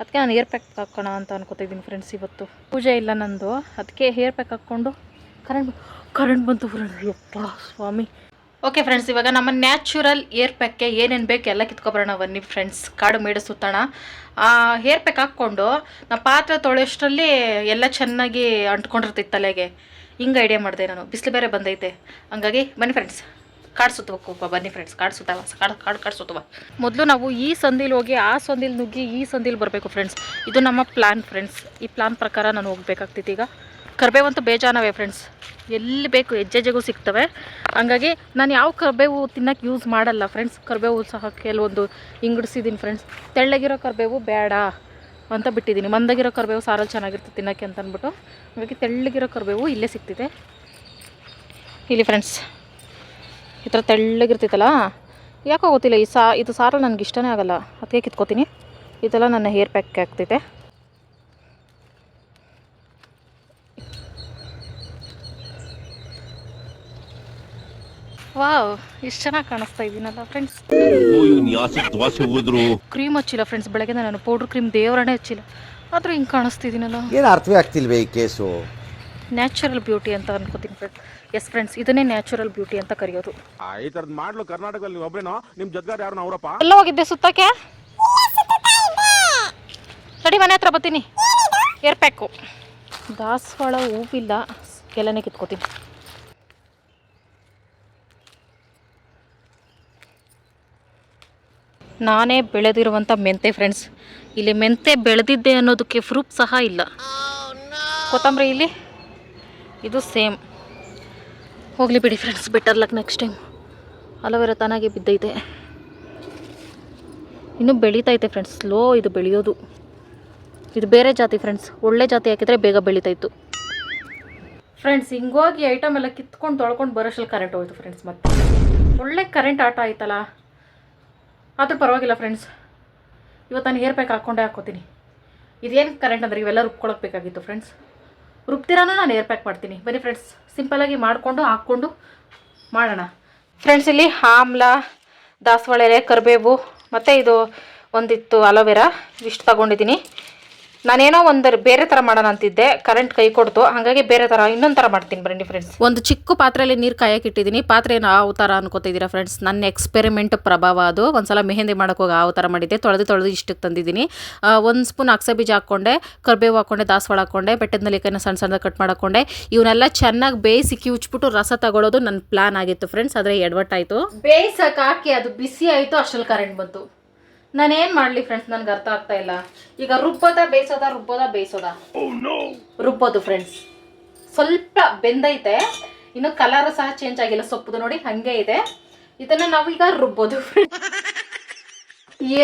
[SPEAKER 1] ಅದಕ್ಕೆ ನಾನು ಏರ್ ಪ್ಯಾಕ್ ಹಾಕೋಣ ಅಂತ ಅನ್ಕೋತಿದ್ದೀನಿ ಫ್ರೆಂಡ್ಸ್ ಇವತ್ತು. ಪೂಜೆ ಇಲ್ಲ ನಂದು. ಅದಕ್ಕೆ ಹೇರ್ ಪ್ಯಾಕ್ ಹಾಕ್ಕೊಂಡು ಕರೆಂಟ್ ಕರೆಂಟ್ ಬಂತು ಫ್ರೆಂಡ್ಸ್ ಯಪ್ಪ, ಸ್ವಾಮಿ. ಓಕೆ ಫ್ರೆಂಡ್ಸ್ ಇವಾಗ ನಮ್ಮ ನ್ಯಾಚುರಲ್ ಏರ್ ಪ್ಯಾಕ್ಗೆ ಏನೇನು ಬೇಕು ಎಲ್ಲ ಕಿತ್ಕೊಬರೋಣ. ಬನ್ನಿ ಫ್ರೆಂಡ್ಸ್ ಕಾಡು ಮೇಡ ಸುತ್ತೋಣ. ಹೇರ್ ಪ್ಯಾಕ್ ಹಾಕ್ಕೊಂಡು ನಾ ಪಾತ್ರೆ ತೊಳೆಯೋಷ್ಟರಲ್ಲಿ ಎಲ್ಲ ಚೆನ್ನಾಗಿ ಅಂಟ್ಕೊಂಡಿರ್ತಿತ್ತು ತಲೆಗೆ. ಹಿಂಗೆ ಐಡಿಯಾ ಮಾಡಿದೆ ನಾನು. ಬಿಸಿಲು ಬೇರೆ ಬಂದೈತೆ. ಹಂಗಾಗಿ ಬನ್ನಿ ಫ್ರೆಂಡ್ಸ್ ಕಾಡು ಸುತ್ತಬೇಕು. ಬನ್ನಿ ಫ್ರೆಂಡ್ಸ್ ಕಾಡು ಸುತ್ತವ ಕಾಡು ಕಾಡು ಕಾಡು ಸುತ್ತವ ಮೊದಲು ನಾವು ಈ ಸಂದಿಲಿ ಹೋಗಿ, ಆ ಸಂದಿಲ್ ನುಗ್ಗಿ ಈ ಸಂದಿಲಿ ಬರಬೇಕು ಫ್ರೆಂಡ್ಸ್ ಇದು ನಮ್ಮ ಪ್ಲ್ಯಾನ್ ಫ್ರೆಂಡ್ಸ್ ಈ ಪ್ಲ್ಯಾನ್ ಪ್ರಕಾರ ನಾನು ಹೋಗ್ಬೇಕಾಗ್ತಿತ್ತು ಈಗ. ಕರ್ಬೇವಂತೂ ಬೇಜಾನವೇ ಫ್ರೆಂಡ್ಸ್ ಎಲ್ಲಿ ಬೇಕು ಹೆಜ್ಜೆಜ್ಜೆಗೂ ಸಿಗ್ತವೆ. ಹಂಗಾಗಿ ನಾನು ಯಾವ ಕರ್ಬೇವು ತಿನ್ನಕ್ಕೆ ಯೂಸ್ ಮಾಡಲ್ಲ ಫ್ರೆಂಡ್ಸ್ ಕರ್ಬೇವು ಸಹ ಕೆಲವೊಂದು ಹಿಂಗಡಿಸಿದ್ದೀನಿ ಫ್ರೆಂಡ್ಸ್ ತೆಳ್ಳಗಿರೋ ಕರ್ಬೇವು ಬೇಡ ಅಂತ ಬಿಟ್ಟಿದ್ದೀನಿ ಮಂದಗಿರೋ ಕರ್ಬೇವು ಸಾರಲ್ಲಿ ಚೆನ್ನಾಗಿರ್ತದೆ ತಿನ್ನೋಕ್ಕೆ ಅಂತ ಅಂದ್ಬಿಟ್ಟು ಹಾಗಾಗಿ ತೆಳ್ಳಗಿರೋ ಕರ್ಬೇವು ಇಲ್ಲೇ ಸಿಗ್ತಿದೆ. ಇಲ್ಲಿ ಫ್ರೆಂಡ್ಸ್ ಈ ಥರ ತೆಳ್ಳಗಿರ್ತಿತ್ತಲ್ಲ? ಯಾಕೋ ಗೊತ್ತಿಲ್ಲ, ಈ ಸಾ, ಇದು ಸಾರಲ್ಲಿ ನನಗೆ ಇಷ್ಟನೇ ಆಗಲ್ಲ. ಅದಕ್ಕೆ ಕಿತ್ಕೋತೀನಿ. ಇದೆಲ್ಲ ನನ್ನ ಹೇರ್ ಪ್ಯಾಕ್ ಆಗ್ತೈತೆ ವಾವ್ ಇಷ್ಟು ಚೆನ್ನಾಗಿ ಕಾಣಿಸ್ತಾ ಇದ್ದೀನಲ್ಲ ಫ್ರೆಂಡ್ಸ್ ಕ್ರೀಮ್ ಹಚ್ಚಿಲ್ಲ ಫ್ರೆಂಡ್ಸ್ ಬೆಳಗ್ಗೆ ನಾನು ಪೌಡರ್ ಕ್ರೀಮ್ ದೇವರನ್ನೇ ಹಚ್ಚಿಲ್ಲ. ಆದರೂ ಹಿಂಗೆ ಕಾಣಿಸ್ತಿದ್ದೀನಲ್ಲ
[SPEAKER 3] ಏನು ಅರ್ಥವೇ ಆಗ್ತಿಲ್ವೇ ಈ ಕೇಸು?
[SPEAKER 1] ನ್ಯಾಚುರಲ್ ಬ್ಯೂಟಿ ಅಂತ ಅನ್ಕೋತೀನಿ ಫ್ರೆಂಡ್ ಎಸ್ ಫ್ರೆಂಡ್ಸ್ ಇದನ್ನೇ ನ್ಯಾಚುರಲ್ ಬ್ಯೂಟಿ ಅಂತ ಕರೆಯೋದು.
[SPEAKER 4] ಈ ತರದ್ ಮಾಡ್ಲು ಕರ್ನಾಟಕದಲ್ಲಿ ನೀವು ಒಬ್ರೇನೋ ನಿಮ್ ಜೊತೆಗಾರ ಯಾರು ಅವರಪ್ಪ?
[SPEAKER 1] ಎಲ್ಲ ಹೋಗಿದ್ದೆ ಸುತ್ತಕ್ಕೆ ಸರಿ ಮನೆ ಹತ್ರ ಬರ್ತೀನಿ. ಏರ್ ಪ್ಯಾಕು ದಾಸವಾಳ ಹೂವಿಲ್ಲ ಎಲ್ಲನೇ ಕಿತ್ಕೋತೀನಿ. ನಾನೇ ಬೆಳೆದಿರುವಂಥ ಮೆಂತೆ ಫ್ರೆಂಡ್ಸ್ ಇಲ್ಲಿ ಮೆಂತೆ ಬೆಳೆದಿದ್ದೆ ಅನ್ನೋದಕ್ಕೆ ಪ್ರೂಫ್ ಸಹ ಇಲ್ಲ. ಕೊತ್ತಂಬರಿ ಇಲ್ಲಿ? ಇದು ಸೇಮ್ ಹೋಗಲಿ ಬಿಡಿ friends better luck next time aloe vera ತಾನಾಗೆ ಬಿದ್ದೈತೆ. ಇನ್ನೂ ಬೆಳೀತೈತೆ ಫ್ರೆಂಡ್ಸ್ ಸ್ಲೋ ಇದು ಬೆಳೆಯೋದು. ಇದು ಬೇರೆ ಜಾತಿ ಫ್ರೆಂಡ್ಸ್ ಒಳ್ಳೆ ಜಾತಿ ಹಾಕಿದರೆ ಬೇಗ ಬೆಳೀತಾಯಿತ್ತು ಫ್ರೆಂಡ್ಸ್ ಹಿಂಗೋಗಿ ಐಟಮ್ ಎಲ್ಲ ಕಿತ್ಕೊಂಡು ತೊಳ್ಕೊಂಡು ಬರೋಷ್ಟಲ್ಲಿ ಕರೆಂಟ್ ಹೋಯಿತು ಫ್ರೆಂಡ್ಸ್ ಮತ್ತೆ. ಒಳ್ಳೆ ಕರೆಂಟ್ ಆಟ ಆಯ್ತಲ್ಲ. ಆದರೂ ಪರವಾಗಿಲ್ಲ ಫ್ರೆಂಡ್ಸ್ ಇವತ್ತು ನಾನು ಹೇರ್ ಪ್ಯಾಕ್ ಹಾಕ್ಕೊಂಡೇ ಹಾಕ್ಕೋತೀನಿ ಇದೇನು ಕರೆಂಟ್ ಅಂದರೆ ಇವೆಲ್ಲ ರುಬ್ಕೊಳಕ್ಕೆ ಬೇಕಾಗಿತ್ತು ಫ್ರೆಂಡ್ಸ್ ರುಬ್ತಿರಾನು ನಾನು ಏರ್ ಪ್ಯಾಕ್ ಮಾಡ್ತೀನಿ. ಬನ್ನಿ ಫ್ರೆಂಡ್ಸ್ ಸಿಂಪಲಾಗಿ ಮಾಡಿಕೊಂಡು, ಹಾಕ್ಕೊಂಡು ಮಾಡೋಣ. ಫ್ರೆಂಡ್ಸ್ ಇಲ್ಲಿ ಆಮ್ಲ ದಾಸವಾಳ ಎಲೆ, ಕರಿಬೇವು, ಮತ್ತು ಇದು ಒಂದಿತ್ತು ಅಲೋವೆರಾ ಇಷ್ಟು ತಗೊಂಡಿದ್ದೀನಿ. ನಾನೇನೋ ಒಂದು ಬೇರೆ ಥರ ಮಾಡೋಣ ಅಂತಿದ್ದೆ ಕರೆಂಟ್ ಕೈ ಕೊಡ್ತು ಹಾಗಾಗಿ ಬೇರೆ ಥರ ಇನ್ನೊಂದು ಥರ ಮಾಡ್ತೀನಿ ಬನ್ನಿ ಫ್ರೆಂಡ್ಸ್ ಒಂದು ಚಿಕ್ಕ ಪಾತ್ರೆಯಲ್ಲಿ ನೀರು ಕಾಯಕ್ಕೆ ಇಟ್ಟಿದ್ದೀನಿ. ಪಾತ್ರೆ ಯಾವ ಥರ ಅನ್ಕೋತಿದ್ದೀರಾ ಫ್ರೆಂಡ್ಸ್ ನನ್ನ ಎಕ್ಸ್ಪೆರಿಮೆಂಟ್ ಪ್ರಭಾವ ಅದು. ಒಂದ್ಸಲ ಮೆಹಂದಿ ಮಾಡಕ್ ಹೋಗಿ ಆ ಥರ ಮಾಡಿದ್ದೆ. ತೊಳೆದು ತೊಳೆದು ಇಷ್ಟಕ್ಕೆ ತಂದಿದ್ದೀನಿ. ಒಂದು ಸ್ಪೂನ್ ಅಕ್ಸೆ ಬೀಜ ಹಾಕ್ಕೊಂಡೆ ಕರ್ಬೇವು ಹಾಕ್ಕೊಂಡೆ ದಾಸವಾಳ ಹಾಕ್ಕೊಂಡೆ ಬೆಟ್ಟದ ಕೈನ ಸಣ್ಣ ಸಣ್ಣ ಕಟ್ ಮಾಡಾಕೊಂಡೆ. ಇವನ್ನೆಲ್ಲ ಚೆನ್ನಾಗಿ ಬೇಯಿಸಿ ಕಿವುಚ್ಬಿಟ್ಟು ರಸ ತಗೊಳ್ಳೋದು ನನ್ನ ಪ್ಲಾನ್ ಆಗಿತ್ತು ಫ್ರೆಂಡ್ಸ್ ಆದರೆ ಎಡವಟ್ಟಾಯಿತು ಬೇಯಿಸಕ್ಕೆ ಹಾಕಿ ಅದು ಬಿಸಿ ಆಯಿತು ಅಷ್ಟಲ್ಲಿ ಕರೆಂಟ್ ಬಂತು. ನಾನೇನು ಮಾಡಲಿ ಫ್ರೆಂಡ್ಸ್ ನನಗೆ ಅರ್ಥ ಆಗ್ತಾ ಇಲ್ಲ. ಈಗ ರುಬ್ಬೋದ ಬೇಯಿಸೋದ ರುಬ್ಬೋದ ಬೇಯಿಸೋದ ರುಬ್ಬೋದು ಫ್ರೆಂಡ್ಸ್ ಸ್ವಲ್ಪ ಬೆಂದೈತೆ ಇನ್ನು ಕಲರ್ ಸಹ ಚೇಂಜ್ ಆಗಿಲ್ಲ. ಸೊಪ್ಪುದು ನೋಡಿ ಹಂಗೆ ಇದೆ. ಇದನ್ನ ನಾವು ಈಗ ರುಬ್ಬೋದು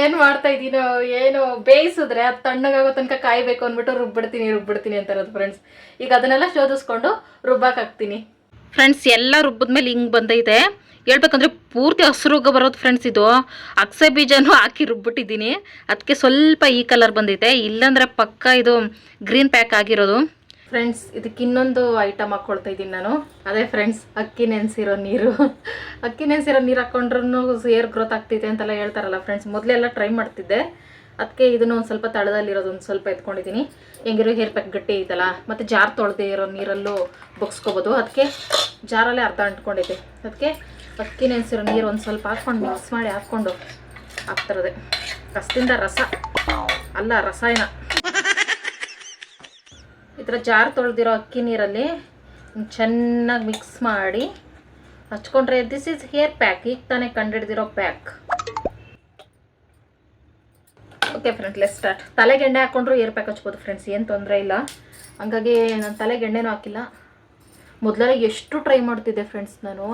[SPEAKER 1] ಏನ್ ಮಾಡ್ತಾ ಇದೀನೋ ಏನು ಬೇಯಿಸಿದ್ರೆ ಅದು ತಣ್ಣಗಾಗೋ ತನಕ ಕಾಯ್ಬೇಕು ಅಂದ್ಬಿಟ್ಟು ರುಬ್ಬಿಡ್ತೀನಿ ರುಬ್ಬಿಡ್ತೀನಿ ಅಂತಾರದು ಫ್ರೆಂಡ್ಸ್ ಈಗ ಅದನ್ನೆಲ್ಲ ಶೋಧಿಸ್ಕೊಂಡು ರುಬ್ಬಾಕ್ ಹಾಕ್ತೀನಿ. ಫ್ರೆಂಡ್ಸ್ ಎಲ್ಲ ರುಬ್ಬಿದ್ಮೇಲೆ ಹಿಂಗೆ ಬಂದೈತೆ. ಹೇಳ್ಬೇಕಂದ್ರೆ ಪೂರ್ತಿ ಹಸ್ರುಗ ಬರೋದು ಫ್ರೆಂಡ್ಸ್ ಇದು. ಅಕ್ಸೆ ಬೀಜನೂ ಹಾಕಿ ರುಬ್ಬಿಟ್ಟಿದ್ದೀನಿ. ಅದಕ್ಕೆ ಸ್ವಲ್ಪ ಈ ಕಲರ್ ಬಂದೈತೆ. ಇಲ್ಲಾಂದ್ರೆ ಪಕ್ಕ ಇದು ಗ್ರೀನ್ ಪ್ಯಾಕ್ ಆಗಿರೋದು. ಫ್ರೆಂಡ್ಸ್ ಇದಕ್ಕೆ ಇನ್ನೊಂದು ಐಟಮ್ ಹಾಕ್ಕೊಳ್ತಾ ಇದ್ದೀನಿ ನಾನು. ಅದೇ ಫ್ರೆಂಡ್ಸ್ ಅಕ್ಕಿ ನೆನೆಸಿರೋ ನೀರು. ಅಕ್ಕಿ ನೆನೆಸಿರೋ ನೀರು ಹಾಕೊಂಡ್ರೂ ಏರ್ ಗ್ರೋತ್ ಆಗ್ತಿದೆ ಅಂತೆಲ್ಲ ಹೇಳ್ತಾರಲ್ಲ ಫ್ರೆಂಡ್ಸ್ ಮೊದಲೆಲ್ಲ ಟ್ರೈ ಮಾಡ್ತಿದ್ದೆ. ಅದಕ್ಕೆ ಇದನ್ನು ಒಂದು ಸ್ವಲ್ಪ ತಳದಲ್ಲಿರೋದು ಒಂದು ಸ್ವಲ್ಪ ಎತ್ಕೊಂಡಿದ್ದೀನಿ. ಹೆಂಗಿರೋ ಹೇರ್ ಪ್ಯಾಕ್ ಗಟ್ಟಿ ಐತಲ್ಲ, ಮತ್ತು ಜಾರ್ ತೊಳೆದೇ ಇರೋ ನೀರಲ್ಲೂ ಬಗ್ಸ್ಕೊಬೋದು. ಅದಕ್ಕೆ ಜಾರಲ್ಲೇ ಅರ್ಧ ಅಂಟ್ಕೊಂಡೈತೆ ಅದಕ್ಕೆ ಅಕ್ಕಿ ನೆನೆಸಿರೋ ನೀರು ಒಂದು ಸ್ವಲ್ಪ ಹಾಕ್ಕೊಂಡು ಮಿಕ್ಸ್ ಮಾಡಿ ಹಾಕ್ಕೊಂಡು ಹಾಕ್ತಿರೋದೆ. ರಸದಿಂದ ರಸ. ಅಲ್ಲ, ರಸಾಯನ. ಈ ಥರ ಜಾರ್ ತೊಳೆದಿರೋ ಅಕ್ಕಿ ನೀರಲ್ಲಿ ಚೆನ್ನಾಗಿ ಮಿಕ್ಸ್ ಮಾಡಿ ಹಚ್ಕೊಂಡ್ರೆ ದಿಸ್ ಈಸ್ ಹೇರ್ ಪ್ಯಾಕ್ ಈಗ ತಾನೇ ಕಂಡಿಡ್ದಿರೋ pack okay friends let's start ತಲೆಗೆಣ್ಣೆ ಹಾಕ್ಕೊಂಡ್ರು ಏರ್ ಪ್ಯಾಕ್ ಹಚ್ಬೋದು ಫ್ರೆಂಡ್ಸ್ ಏನು ತೊಂದರೆ ಇಲ್ಲ. ಹಂಗಾಗಿ ನಾನು ತಲೆಗೆಣ್ಣೆನೂ ಹಾಕಿಲ್ಲ. ಮೊದಲೆಲ್ಲ ಎಷ್ಟು ಟ್ರೈ ಮಾಡ್ತಿದ್ದೆ ಫ್ರೆಂಡ್ಸ್ ನಾನು.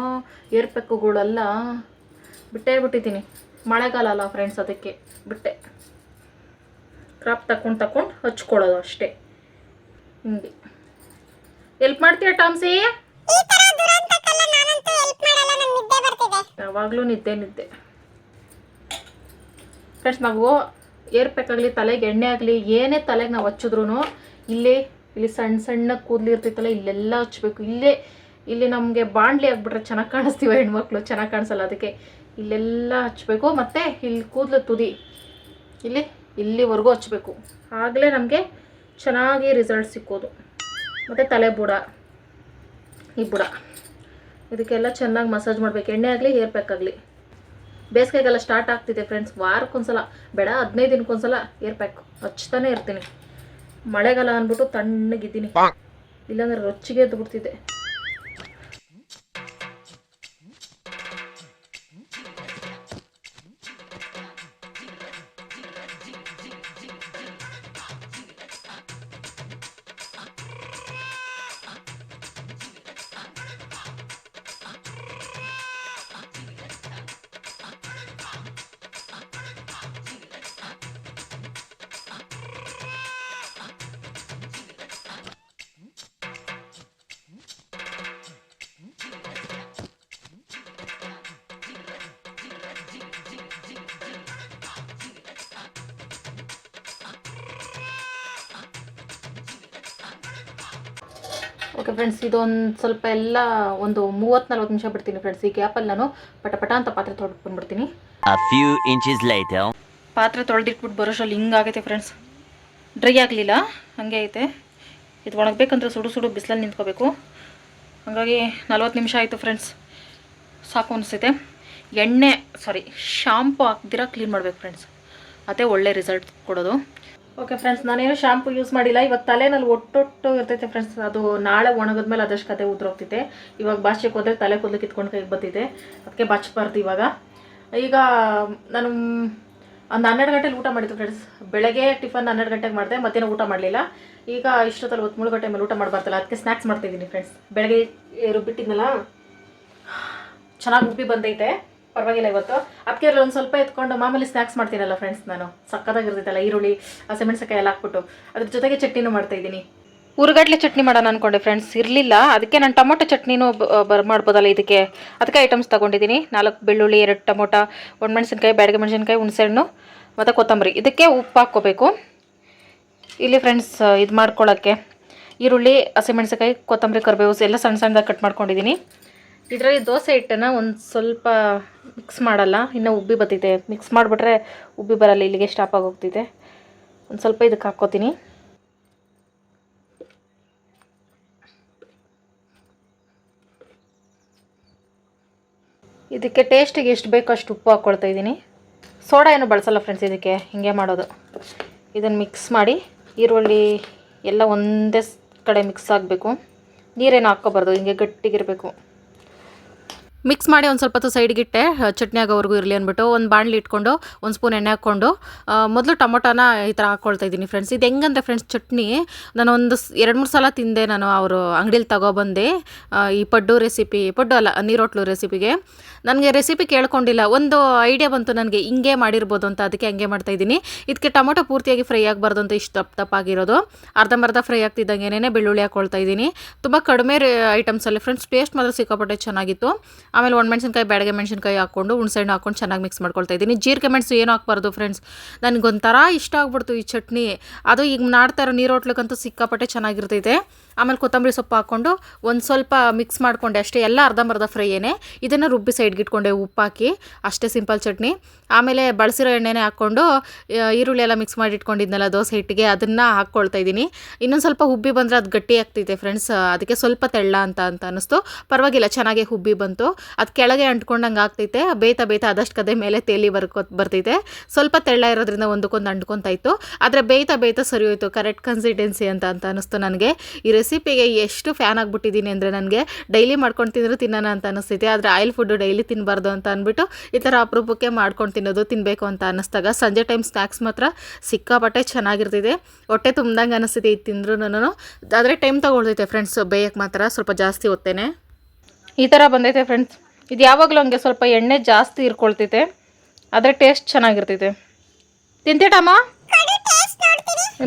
[SPEAKER 1] ಏರ್ ಪೆಕ್ಕುಗಳೆಲ್ಲ ಬಿಟ್ಟೇ ಬಿಟ್ಟಿದ್ದೀನಿ. ಮಳೆಗಾಲ ಅಲ್ಲ ಫ್ರೆಂಡ್ಸ್ ಅದಕ್ಕೆ. ಬಿಟ್ಟೆ. ಕ್ರಾಪ್ ತಕೊಂಡು ತಕೊಂಡು ಹಚ್ಕೊಳ್ಳೋದು ಅಷ್ಟೇ. ಹಿಂಗೆ. ಎಲ್ಪ್ ಮಾಡ್ತೀಯ ಟಾಮ್ಸಿ? ಯಾವಾಗಲೂ ನಿದ್ದೆ ನಿದ್ದೆ. ಫ್ರೆಂಡ್ಸ್ ನಾವು ಏರ್ ಪ್ಯಾಕ್ ಆಗಲಿ ತಲೆಗೆ ಎಣ್ಣೆ ಆಗಲಿ ಏನೇ ತಲೆಗೆ ನಾವು ಹಚ್ಚಿದ್ರು ಇಲ್ಲೇ ಇಲ್ಲಿ ಸಣ್ಣ ಸಣ್ಣ ಕೂದಲು ಇರ್ತೈತಲ್ಲ ಇಲ್ಲೆಲ್ಲ ಹಚ್ಬೇಕು. ಇಲ್ಲೇ, ಇಲ್ಲಿ ನಮಗೆ ಬಾಣ್ಲಿ ಆಗ್ಬಿಟ್ರೆ ಚೆನ್ನಾಗಿ ಕಾಣಿಸ್ತೀವ ಹೆಣ್ಮಕ್ಳು, ಚೆನ್ನಾಗಿ ಕಾಣಿಸಲ್ಲ ಅದಕ್ಕೆ. ಇಲ್ಲೆಲ್ಲ ಹಚ್ಬೇಕು. ಮತ್ತು ಇಲ್ಲಿ ಕೂದಲು ತುದಿ. ಇಲ್ಲಿ, ಇಲ್ಲಿವರೆಗೂ ಹಚ್ಬೇಕು. ಆಗಲೇ ನಮಗೆ ಚೆನ್ನಾಗಿ ರಿಸಲ್ಟ್ ಸಿಕ್ಕೋದು. ಮತ್ತು ತಲೆ ಬುಡ. ಈ ಬುಡ. ಇದಕ್ಕೆಲ್ಲ ಚೆನ್ನಾಗಿ ಮಸಾಜ್ ಮಾಡಬೇಕು. ಎಣ್ಣೆ ಆಗಲಿ ಹೇರ್ ಪ್ಯಾಕ್ ಆಗಲಿ. ಬೇಸಿಗೆಗೆಲ್ಲ ಸ್ಟಾರ್ಟ್ ಆಗ್ತಿದೆ ಫ್ರೆಂಡ್ಸ್ ವಾರಕ್ಕೊಂದ್ಸಲ, ಬೇಡ, ಹದಿನೈದು ದಿನಕ್ಕೊಂದ್ಸಲ ಏರ್ ಪ್ಯಾಕ್ ಹಚ್ತಾನೆ ಇರ್ತೀನಿ. ಮಳೆಗಾಲ ಅಂದ್ಬಿಟ್ಟು ತಣ್ಣಗಿದ್ದೀನಿ. ಇಲ್ಲಾಂದ್ರೆ ರೊಚ್ಚಿಗೆ ಎದ್ದು ಬಿಡ್ತಿದ್ದೆ ಓಕೆ ಫ್ರೆಂಡ್ಸ್ ಇದೊಂದು ಸ್ವಲ್ಪ ಎಲ್ಲ ಒಂದು ಮೂವತ್ತು ನಲ್ವತ್ತು ನಿಮಿಷ ಬಿಡ್ತೀನಿ ಫ್ರೆಂಡ್ಸ್ ಈ ಗ್ಯಾಪಲ್ಲಿ ನಾನು ಪಟ ಪಟ ಅಂತ ಪಾತ್ರೆ ತೊಳ್ದು ಬಿಡ್ತೀನಿ
[SPEAKER 5] A few inches later.
[SPEAKER 1] ಪಾತ್ರೆ ತೊಳೆದಿಟ್ಬಿಟ್ಟು ಬರೋಷ್ರಲ್ಲಿ ಹಿಂಗಾಗೈತೆ ಫ್ರೆಂಡ್ಸ್ ಡ್ರೈ ಆಗಲಿಲ್ಲ ಹಾಗೆ ಐತೆ. ಇದು ಒಣಗಬೇಕಂದ್ರೆ ಸುಡು ಸುಡು ಬಿಸಿಲಲ್ಲಿ ನಿಂತ್ಕೋಬೇಕು. ಹಾಗಾಗಿ ನಲ್ವತ್ತು ನಿಮಿಷ ಆಯಿತು ಫ್ರೆಂಡ್ಸ್ ಸಾಕು ಅನಿಸುತ್ತೆ. ಎಣ್ಣೆ ಸಾರಿ ಶಾಂಪು ಹಾಕ್ದಿರ ಕ್ಲೀನ್ ಮಾಡಬೇಕು ಫ್ರೆಂಡ್ಸ್ ಅದೇ ಒಳ್ಳೆ ರಿಸಲ್ಟ್ ಕೊಡೋದು. ಓಕೆ ಫ್ರೆಂಡ್ಸ್ ನಾನೇನು ಶಾಂಪು ಯೂಸ್ ಮಾಡಿಲ್ಲ. ಇವಾಗ ತಲೆನಲ್ಲಿ ಒಟ್ಟೊಟ್ಟು ಇರ್ತೈತೆ ಫ್ರೆಂಡ್ಸ್ ಅದು ನಾಳೆ ಒಣಗಿದ್ಮೇಲೆ ಅದಷ್ಟು ಕತೆ ಉದ್ರೋಗ್ತಿದೆ ಇವಾಗ ಬಾಚಿಗೆ ಹೋದ್ರೆ ತಲೆ ಕೂದಲು ಕಿತ್ಕೊಂಡು ಕೈಗೆ ಬತ್ತಿದೆ ಅದಕ್ಕೆ ಬಾಚಬಾರ್ದು ಇವಾಗ. ಈಗ, ನಾನು ಒಂದು ಹನ್ನೆರಡು ಗಂಟೆಲಿ ಊಟ ಮಾಡಿದ್ದು ಫ್ರೆಂಡ್ಸ್ ಬೆಳಗ್ಗೆ ಟಿಫನ್ ಹನ್ನೆರಡು ಗಂಟೆಗೆ ಮಾಡಿದೆ, ಮಧ್ಯಾಹ್ನ ಊಟ ಮಾಡಲಿಲ್ಲ. ಈಗ ಇಷ್ಟೊತ್ತಲ್ಲಿ ಹೊತ್ತು ಮೂರು ಗಂಟೆ ಮೇಲೆ ಊಟ ಮಾಡಬಾರ್ದಲ್ಲ, ಅದಕ್ಕೆ ಸ್ನ್ಯಾಕ್ಸ್ ಮಾಡ್ತಾಯಿದ್ದೀನಿ ಫ್ರೆಂಡ್ಸ್ ಬೆಳಗ್ಗೆ ರುಬ್ಬಿಟ್ಟಿದ್ನಲ್ಲ, ಚೆನ್ನಾಗಿ ಉಬ್ಬಿ ಬಂದೈತೆ. ಪರವಾಗಿಲ್ಲ ಇವತ್ತು. ಅದಕ್ಕೆ ಒಂದು ಸ್ವಲ್ಪ ಎತ್ಕೊಂಡು ಮಾಮೂಲಿ ಸ್ನ್ಯಾಕ್ಸ್ ಮಾಡ್ತೀನಲ್ಲ ಫ್ರೆಂಡ್ಸ್ ನಾನು. ಸಕ್ಕತ್ತಾಗಿರ್ತೈತಲ್ಲ, ಈರುಳ್ಳಿ ಹಸಿಮೆಣಸಕಾಯಿ ಎಲ್ಲ ಹಾಕ್ಬಿಟ್ಟು. ಅದ್ರ ಜೊತೆಗೆ ಚಟ್ನಿನೂ ಮಾಡ್ತಾಯಿದ್ದೀನಿ ಉರುಗಡ್ಲೆ ಚಟ್ನಿ ಮಾಡೋಣ ಅನ್ಕೊಂಡೆ ಫ್ರೆಂಡ್ಸ್ ಇರಲಿಲ್ಲ. ಅದಕ್ಕೆ ನಾನು ಟೊಮೊಟೊ ಚಟ್ನಿನೂ ಬರ್ ಮಾಡ್ಬೋದಲ್ಲ ಇದಕ್ಕೆ. ಅದಕ್ಕೆ ಐಟಮ್ಸ್ ತೊಗೊಂಡಿದ್ದೀನಿ. ನಾಲ್ಕು ಬೆಳ್ಳುಳ್ಳಿ, ಎರಡು ಟೊಮೊಟೊ ಒಣಮೆಣಸಿನ್ಕಾಯಿ ಬ್ಯಾಡಗೆ ಮೆಣಸಿನ್ಕಾಯಿ ಹುಣಸೆಹಣ್ಣು ಮತ್ತು ಕೊತ್ತಂಬರಿ. ಇದಕ್ಕೆ ಉಪ್ಪು ಹಾಕ್ಕೋಬೇಕು. ಇಲ್ಲಿ ಫ್ರೆಂಡ್ಸ್ ಇದು ಮಾಡ್ಕೊಳ್ಳೋಕ್ಕೆ ಈರುಳ್ಳಿ ಹಸಿಮೆಣಸಿನ್ಕಾಯಿ ಕೊತ್ತಂಬರಿ, ಕರಿಬೇವು, ಎಲ್ಲ ಸಣ್ಣ ಸಣ್ಣದಾಗಿ ಕಟ್ ಮಾಡ್ಕೊಂಡಿದ್ದೀನಿ. ಇದರಲ್ಲಿ ದೋಸೆ ಹಿಟ್ಟನ್ನು ಒಂದು ಸ್ವಲ್ಪ ಮಿಕ್ಸ್ ಮಾಡಲ್ಲ. ಇನ್ನು ಉಬ್ಬಿ ಬರ್ತೈತೆ. ಮಿಕ್ಸ್ ಮಾಡಿಬಿಟ್ರೆ ಉಬ್ಬಿ ಬರಲ್ಲ. ಇಲ್ಲಿಗೆ ಸ್ಟಾಪ್ ಆಗಿ ಹೋಗ್ತೈತೆ. ಒಂದು ಸ್ವಲ್ಪ ಇದಕ್ಕೆ ಹಾಕ್ಕೋತೀನಿ. ಇದಕ್ಕೆ ಟೇಸ್ಟಿಗೆ ಎಷ್ಟು ಬೇಕೋ ಅಷ್ಟು ಉಪ್ಪು ಹಾಕ್ಕೊಳ್ತಾ ಇದ್ದೀನಿ. ಸೋಡಾ ಏನು ಬಳಸಲ್ಲ ಫ್ರೆಂಡ್ಸ್ ಇದಕ್ಕೆ. ಹಿಂಗೆ ಮಾಡೋದು. ಇದನ್ನು ಮಿಕ್ಸ್ ಮಾಡಿ ಈರುಳ್ಳಿ ಎಲ್ಲ ಒಂದೇ ಕಡೆ ಮಿಕ್ಸ್ ಆಗಬೇಕು. ನೀರೇನು ಹಾಕ್ಕೋಬಾರ್ದು. ಹಿಂಗೆ ಗಟ್ಟಿಗಿರಬೇಕು. ಮಿಕ್ಸ್ ಮಾಡಿ ಒಂದು ಸ್ವಲ್ಪ ಹೊತ್ತು ಸೈಡ್ಗಿಟ್ಟೆ ಚಟ್ನಿ ಆಗೋವರೆಗೂ ಇರಲಿ ಅಂದ್ಬಿಟ್ಟು ಒಂದು ಬಾಣಲಿ ಇಟ್ಕೊಂಡು, ಒಂದು ಸ್ಪೂನ್ ಎಣ್ಣೆ ಹಾಕ್ಕೊಂಡು ಮೊದಲು ಟೊಮೊಟೊನ ಈ ಥರ ಹಾಕ್ಕೊಳ್ತಾ ಇದ್ದೀನಿ ಫ್ರೆಂಡ್ಸ್ ಇದು ಹೆಂಗಂದ್ರೆ ಫ್ರೆಂಡ್ಸ್ ಚಟ್ನಿ ನಾನು ಒಂದು ಎರಡು ಮೂರು ಸಲ ತಿಂದೆ ನಾನು ಅವರು ಅಂಗಡೀಲಿ ತಗೊಬಂದೆ. ಈ ಪಡ್ಡು ರೆಸಿಪಿ ಪಡ್ಡು ಅಲ್ಲ, ನೀರೋಟ್ಲು ರೆಸಿಪಿಗೆ ನನಗೆ ರೆಸಿಪಿ ಕೇಳ್ಕೊಂಡಿಲ್ಲ. ಒಂದು ಐಡಿಯಾ ಬಂತು ನನಗೆ, ಹಿಂಗೆ ಮಾಡಿರ್ಬೋದು ಅಂತ ಅದಕ್ಕೆ ಹಂಗೆ ಮಾಡ್ತಾ ಇದ್ದೀನಿ. ಇದಕ್ಕೆ ಟೊಮೊಟೊ ಪೂರ್ತಿಯಾಗಿ ಫ್ರೈ ಆಗಬಾರ್ದು ಅಂತ ಇಷ್ಟು ತಪ್ಪು ತಪ್ಪಾಗಿರೋದು. ಅರ್ಧಂಬರ್ಧ ಫ್ರೈ ಆಗ್ತಿದ್ದಂಗೆನೇ ಬೆಳ್ಳುಳ್ಳಿ ಹಾಕ್ಕೊಳ್ತಾ ಇದ್ದೀನಿ. ತುಂಬ ಕಡಿಮೆ ಐಟಮ್ಸಲ್ಲಿ ಫ್ರೆಂಡ್ಸ್ ಟೇಸ್ಟ್ ಮಾತ್ರ ಸಿಕ್ಕಾಪಟ್ಟೆ ಚೆನ್ನಾಗಿತ್ತು. ಆಮೇಲೆ ಒಣಮೆಣಸಿನ್ಕಾಯಿ ಬ್ಯಾಡಗೆ ಮೆಣಸಿನ್ಕಾಯಿ ಹಾಕ್ಕೊಂಡು ಹುಣ್ಸೆಹಣ್ಣು ಹಾಕ್ಕೊಂಡು ಚೆನ್ನಾಗಿ ಮಿಕ್ಸ್ ಮಾಡ್ಕೊಳ್ತಾ ಇದ್ದೀನಿ. ಜೀರಿಗೆ ಮೆಣಸು ಏನು ಹಾಕ್ಬಾರ್ದು ಫ್ರೆಂಡ್ಸ್ ನನಗೊಂಥರ ಇಷ್ಟ ಆಗ್ಬಿಡ್ತು ಈ ಚಟ್ನಿ. ಅದು ಈಗ ಮಾಡ್ತಾ ಇರೋ ನೀರೋಟ್ಲಕ್ಕಂತೂ ಸಿಕ್ಕಾಪಟ್ಟೆ ಚೆನ್ನಾಗಿರ್ತೈತೆ. ಆಮೇಲೆ ಕೊತ್ತಂಬರಿ ಸೊಪ್ಪು ಹಾಕ್ಕೊಂಡು ಒಂದು ಸ್ವಲ್ಪ ಮಿಕ್ಸ್ ಮಾಡಿಕೊಂಡೆ ಅಷ್ಟೇ, ಎಲ್ಲ ಅರ್ಧಂಬರ್ಧ ಫ್ರೈ ಏನೇ. ಇದನ್ನು ರುಬ್ಬಿ ಸೈಡ್ಗೆ ಇಟ್ಕೊಂಡೆ ಉಪ್ಪು ಹಾಕಿ, ಅಷ್ಟೇ ಸಿಂಪಲ್ ಚಟ್ನಿ. ಆಮೇಲೆ ಬಳಸಿರೋ ಎಣ್ಣೆನೇ ಹಾಕ್ಕೊಂಡು ಈರುಳ್ಳಿ ಎಲ್ಲ ಮಿಕ್ಸ್ ಮಾಡಿ ಇಟ್ಕೊಂಡಿದ್ನಲ್ಲ ದೋಸೆ ಹಿಟ್ಟಿಗೆ, ಅದನ್ನು ಹಾಕ್ಕೊಳ್ತಾ ಇದ್ದೀನಿ. ಇನ್ನೊಂದು ಸ್ವಲ್ಪ ಹುಬ್ಬಿ ಬಂದರೆ ಅದು ಗಟ್ಟಿ ಆಗ್ತೈತೆ ಫ್ರೆಂಡ್ಸ್ ಅದಕ್ಕೆ ಸ್ವಲ್ಪ ತೆಳ್ಳ ಅಂತ ಅಂತ ಅನ್ನಿಸ್ತು. ಪರವಾಗಿಲ್ಲ, ಚೆನ್ನಾಗಿ ಹುಬ್ಬಿ ಬಂತು. ಅದು ಕೆಳಗೆ ಅಂಟ್ಕೊಂಡಂಗೆ ಆಗ್ತೈತೆ. ಬೇಯ್ತಾ ಬೇಯ್ತಾ ಅದಷ್ಟು ಕದೆ ಮೇಲೆ ತೇಲಿ ಬರ್ಕೊ, ಬರ್ತೈತೆ. ಸ್ವಲ್ಪ ತೆಳ್ಳ ಇರೋದ್ರಿಂದ ಒಂದಕ್ಕೊಂದು ಅಂಟ್ಕೊತಾ ಇತ್ತು ಆದರೆ ಬೇಯ್ತಾ ಬೇಯ್ತಾ ಸರಿ ಹೋಯಿತು. ಕರೆಕ್ಟ್ ಕನ್ಸಿಸ್ಟೆನ್ಸಿ ಅಂತ ಅಂತ ಅನ್ನಿಸ್ತು ನನಗೆ. ಈ ರೆಸಿಪಿಗೆ ಎಷ್ಟು ಫ್ಯಾನ್ ಆಗಿಬಿಟ್ಟಿದ್ದೀನಿ ಅಂದರೆ ನನಗೆ ಡೈಲಿ ಮಾಡ್ಕೊಂಡು ತಿಂದರೂ ತಿನ್ನೋಣ ಅಂತ ಅನಿಸ್ತೈತೆ ಆದರೆ ಆಯಿಲ್ ಫುಡ್ಡು ಡೈಲಿ ತಿನ್ನಬಾರ್ದು ಅಂತ ಅಂದ್ಬಿಟ್ಟು ಈ ಥರ ಅಪರೂಪಕ್ಕೆ ಮಾಡ್ಕೊಂಡು ತಿನ್ನೋದು ತಿನ್ನಬೇಕು ಅಂತ ಅನ್ನಿಸ್ದಾಗ ಸಂಜೆ ಟೈಮ್ ಸ್ನ್ಯಾಕ್ಸ್ ಮಾತ್ರ ಸಿಕ್ಕಾಪಟ್ಟೆ ಚೆನ್ನಾಗಿರ್ತೈತೆ ಹೊಟ್ಟೆ ತುಂಬ್ದಂಗೆ ಅನಿಸ್ತೈತೆ ಇದು ತಿಂದರೂ ನಾನು ಆದರೆ ಟೈಮ್ ತೊಗೊಳ್ತೈತೆ ಫ್ರೆಂಡ್ಸ್ ಬೇಯಕ್ಕೆ ಮಾತ್ರ ಸ್ವಲ್ಪ ಜಾಸ್ತಿ ಹೊತ್ತೇನೆ. ಈ ಥರ ಬಂದೈತೆ ಫ್ರೆಂಡ್ಸ್ ಇದು ಯಾವಾಗಲೂ ಹಂಗೆ ಸ್ವಲ್ಪ ಎಣ್ಣೆ ಜಾಸ್ತಿ ಇರ್ಕೊಳ್ತೈತೆ ಆದರೆ ಟೇಸ್ಟ್ ಚೆನ್ನಾಗಿರ್ತೈತೆ ತಿಂತೀಟಮ್ಮ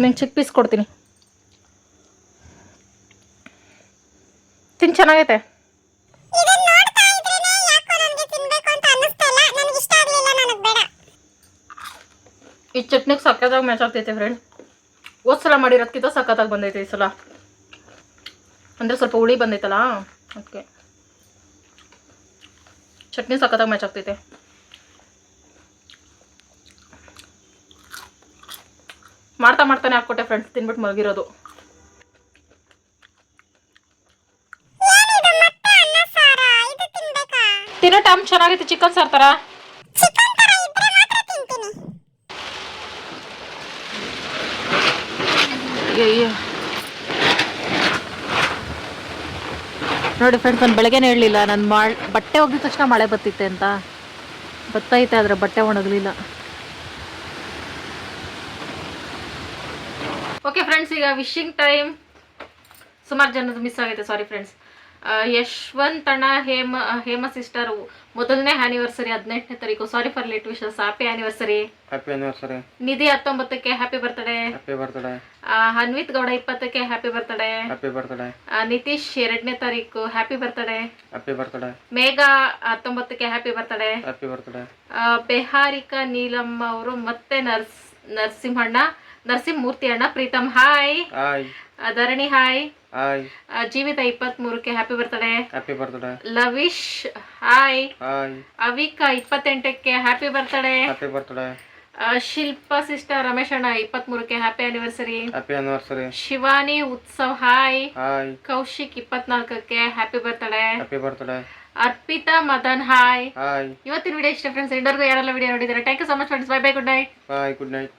[SPEAKER 1] ನಿಂಗೆ ಚಿಕ್ಕ ಪೀಸ್ ಕೊಡ್ತೀನಿ. ತಿನ್ ಚೆನ್ನಾಗೈತೆ. ಈ ಚಟ್ನಿಗೆ ಸಕ್ಕತ್ತಾಗಿ ಮ್ಯಾಚ್ ಆಗ್ತೈತೆ ಫ್ರೆಂಡ್ ಹೋದ್ ಸಲ ಮಾಡಿರೋದ್ಕಿಂತ ಸಕ್ಕತ್ತಾಗಿ ಬಂದೈತೆ ಈ ಸಲ. ಅಂದರೆ ಸ್ವಲ್ಪ ಹುಳಿ ಬಂದೈತಲ್ಲ ಅದಕ್ಕೆ ಚಟ್ನಿ ಸಕ್ಕತ್ತಾಗಿ ಮ್ಯಾಚ್ ಆಗ್ತೈತೆ. ಮಾಡ್ತಾ ಮಾಡ್ತಾನೆ ಹಾಕ್ಕೊಟ್ಟೆ ಫ್ರೆಂಡ್ಸ್ ತಿನ್ಬಿಟ್ಟು ಮಲಗಿರೋದು. ತಿನ್ನೋ ಟೈಮ್ ಚೆನ್ನಾಗೈತೆ ಚಿಕನ್ ಸಾರ್ ಥರ ಅಯ್ಯಯ್ಯೋ. ನೋಡಿ ಫ್ರೆಂಡ್ಸ್ ನಾನು ಬೆಳಗ್ಗೆನೇ ಹೇಳಲಿಲ್ಲ ನಾನು ಮಾಳ್ ಬಟ್ಟೆ ಒಗಿದ ತಕ್ಷಣ ಮಳೆ ಬತ್ತಿತ್ತೆ ಅಂತ. ಬತ್ತೈತೆ ಆದರೆ ಬಟ್ಟೆ ಒಣಗಲಿಲ್ಲ. ಓಕೆ ಫ್ರೆಂಡ್ಸ್ ಈಗ ವಿಶಿಂಗ್ ಟೈಮ್ ಸುಮಾರು ಜನದ್ದು ಮಿಸ್ ಆಗೈತೆ ಸಾರಿ ಫ್ರೆಂಡ್ಸ್ ಯಶವಂತ್ ಅಣ್ಣ ಹೇಮ ಹೇಮ ಸಿಸ್ಟರ್ ಮೊದಲನೇ ಆನಿವರ್ಸರಿ ಹದಿನೆಂಟನೇ ತಾರೀಕು. Sorry for late wishes happy anniversary
[SPEAKER 4] happy anniversary
[SPEAKER 1] Nidhi ಹತ್ತೊಂಬತ್ತಕ್ಕೆ happy birthday
[SPEAKER 4] happy birthday
[SPEAKER 1] Hanvith Gowda ಇಪ್ಪತ್ತಕ್ಕೆ happy birthday
[SPEAKER 4] happy birthday
[SPEAKER 1] Nitish ಎರಡನೇ ತಾರೀಕು. Happy birthday
[SPEAKER 4] happy birthday
[SPEAKER 1] Megha ಹತ್ತೊಂಬತ್ತಕ್ಕೆ happy birthday
[SPEAKER 4] happy birthday
[SPEAKER 1] Beharika Neelamma ಅವರು ಮತ್ತೆ ನರ್ಸ್ ನರಸಿಂಹಣ್ಣ ಮೂರ್ತಿ ಅಣ್ಣ Preetham. Hi
[SPEAKER 4] hi
[SPEAKER 1] Dharani hi.
[SPEAKER 6] Hi.
[SPEAKER 1] Jeevitha ಇಪ್ಪತ್ತ್ ಮೂರಕ್ಕೆ happy birthday
[SPEAKER 6] happy birthday
[SPEAKER 1] Lavish hi.
[SPEAKER 6] Hi.
[SPEAKER 1] Avika ಇಪ್ಪತ್ತೆಂಟಕ್ಕೆ happy birthday
[SPEAKER 6] happy birthday
[SPEAKER 1] Shilpa sister Ramesh ಅಣ್ಣ ಇಪ್ಪತ್ತ್ ಮೂರಕ್ಕೆ happy anniversary
[SPEAKER 6] happy anniversary
[SPEAKER 1] Shivani Utsav hi.
[SPEAKER 6] Hi.
[SPEAKER 1] Kaushik ಇಪ್ಪತ್ನಾಲ್ಕಕ್ಕೆ happy birthday
[SPEAKER 6] happy birthday
[SPEAKER 1] Arpitha Madan hi.
[SPEAKER 6] Hi.
[SPEAKER 1] ಇವತ್ತಿನ video ಇಷ್ಟ friends ಎಲ್ಲರಿಗೂ ಯಾರೆಲ್ಲ video ನೋಡಿದ್ದಾರೆ? Thank you so much friends bye bye good night
[SPEAKER 6] bye good night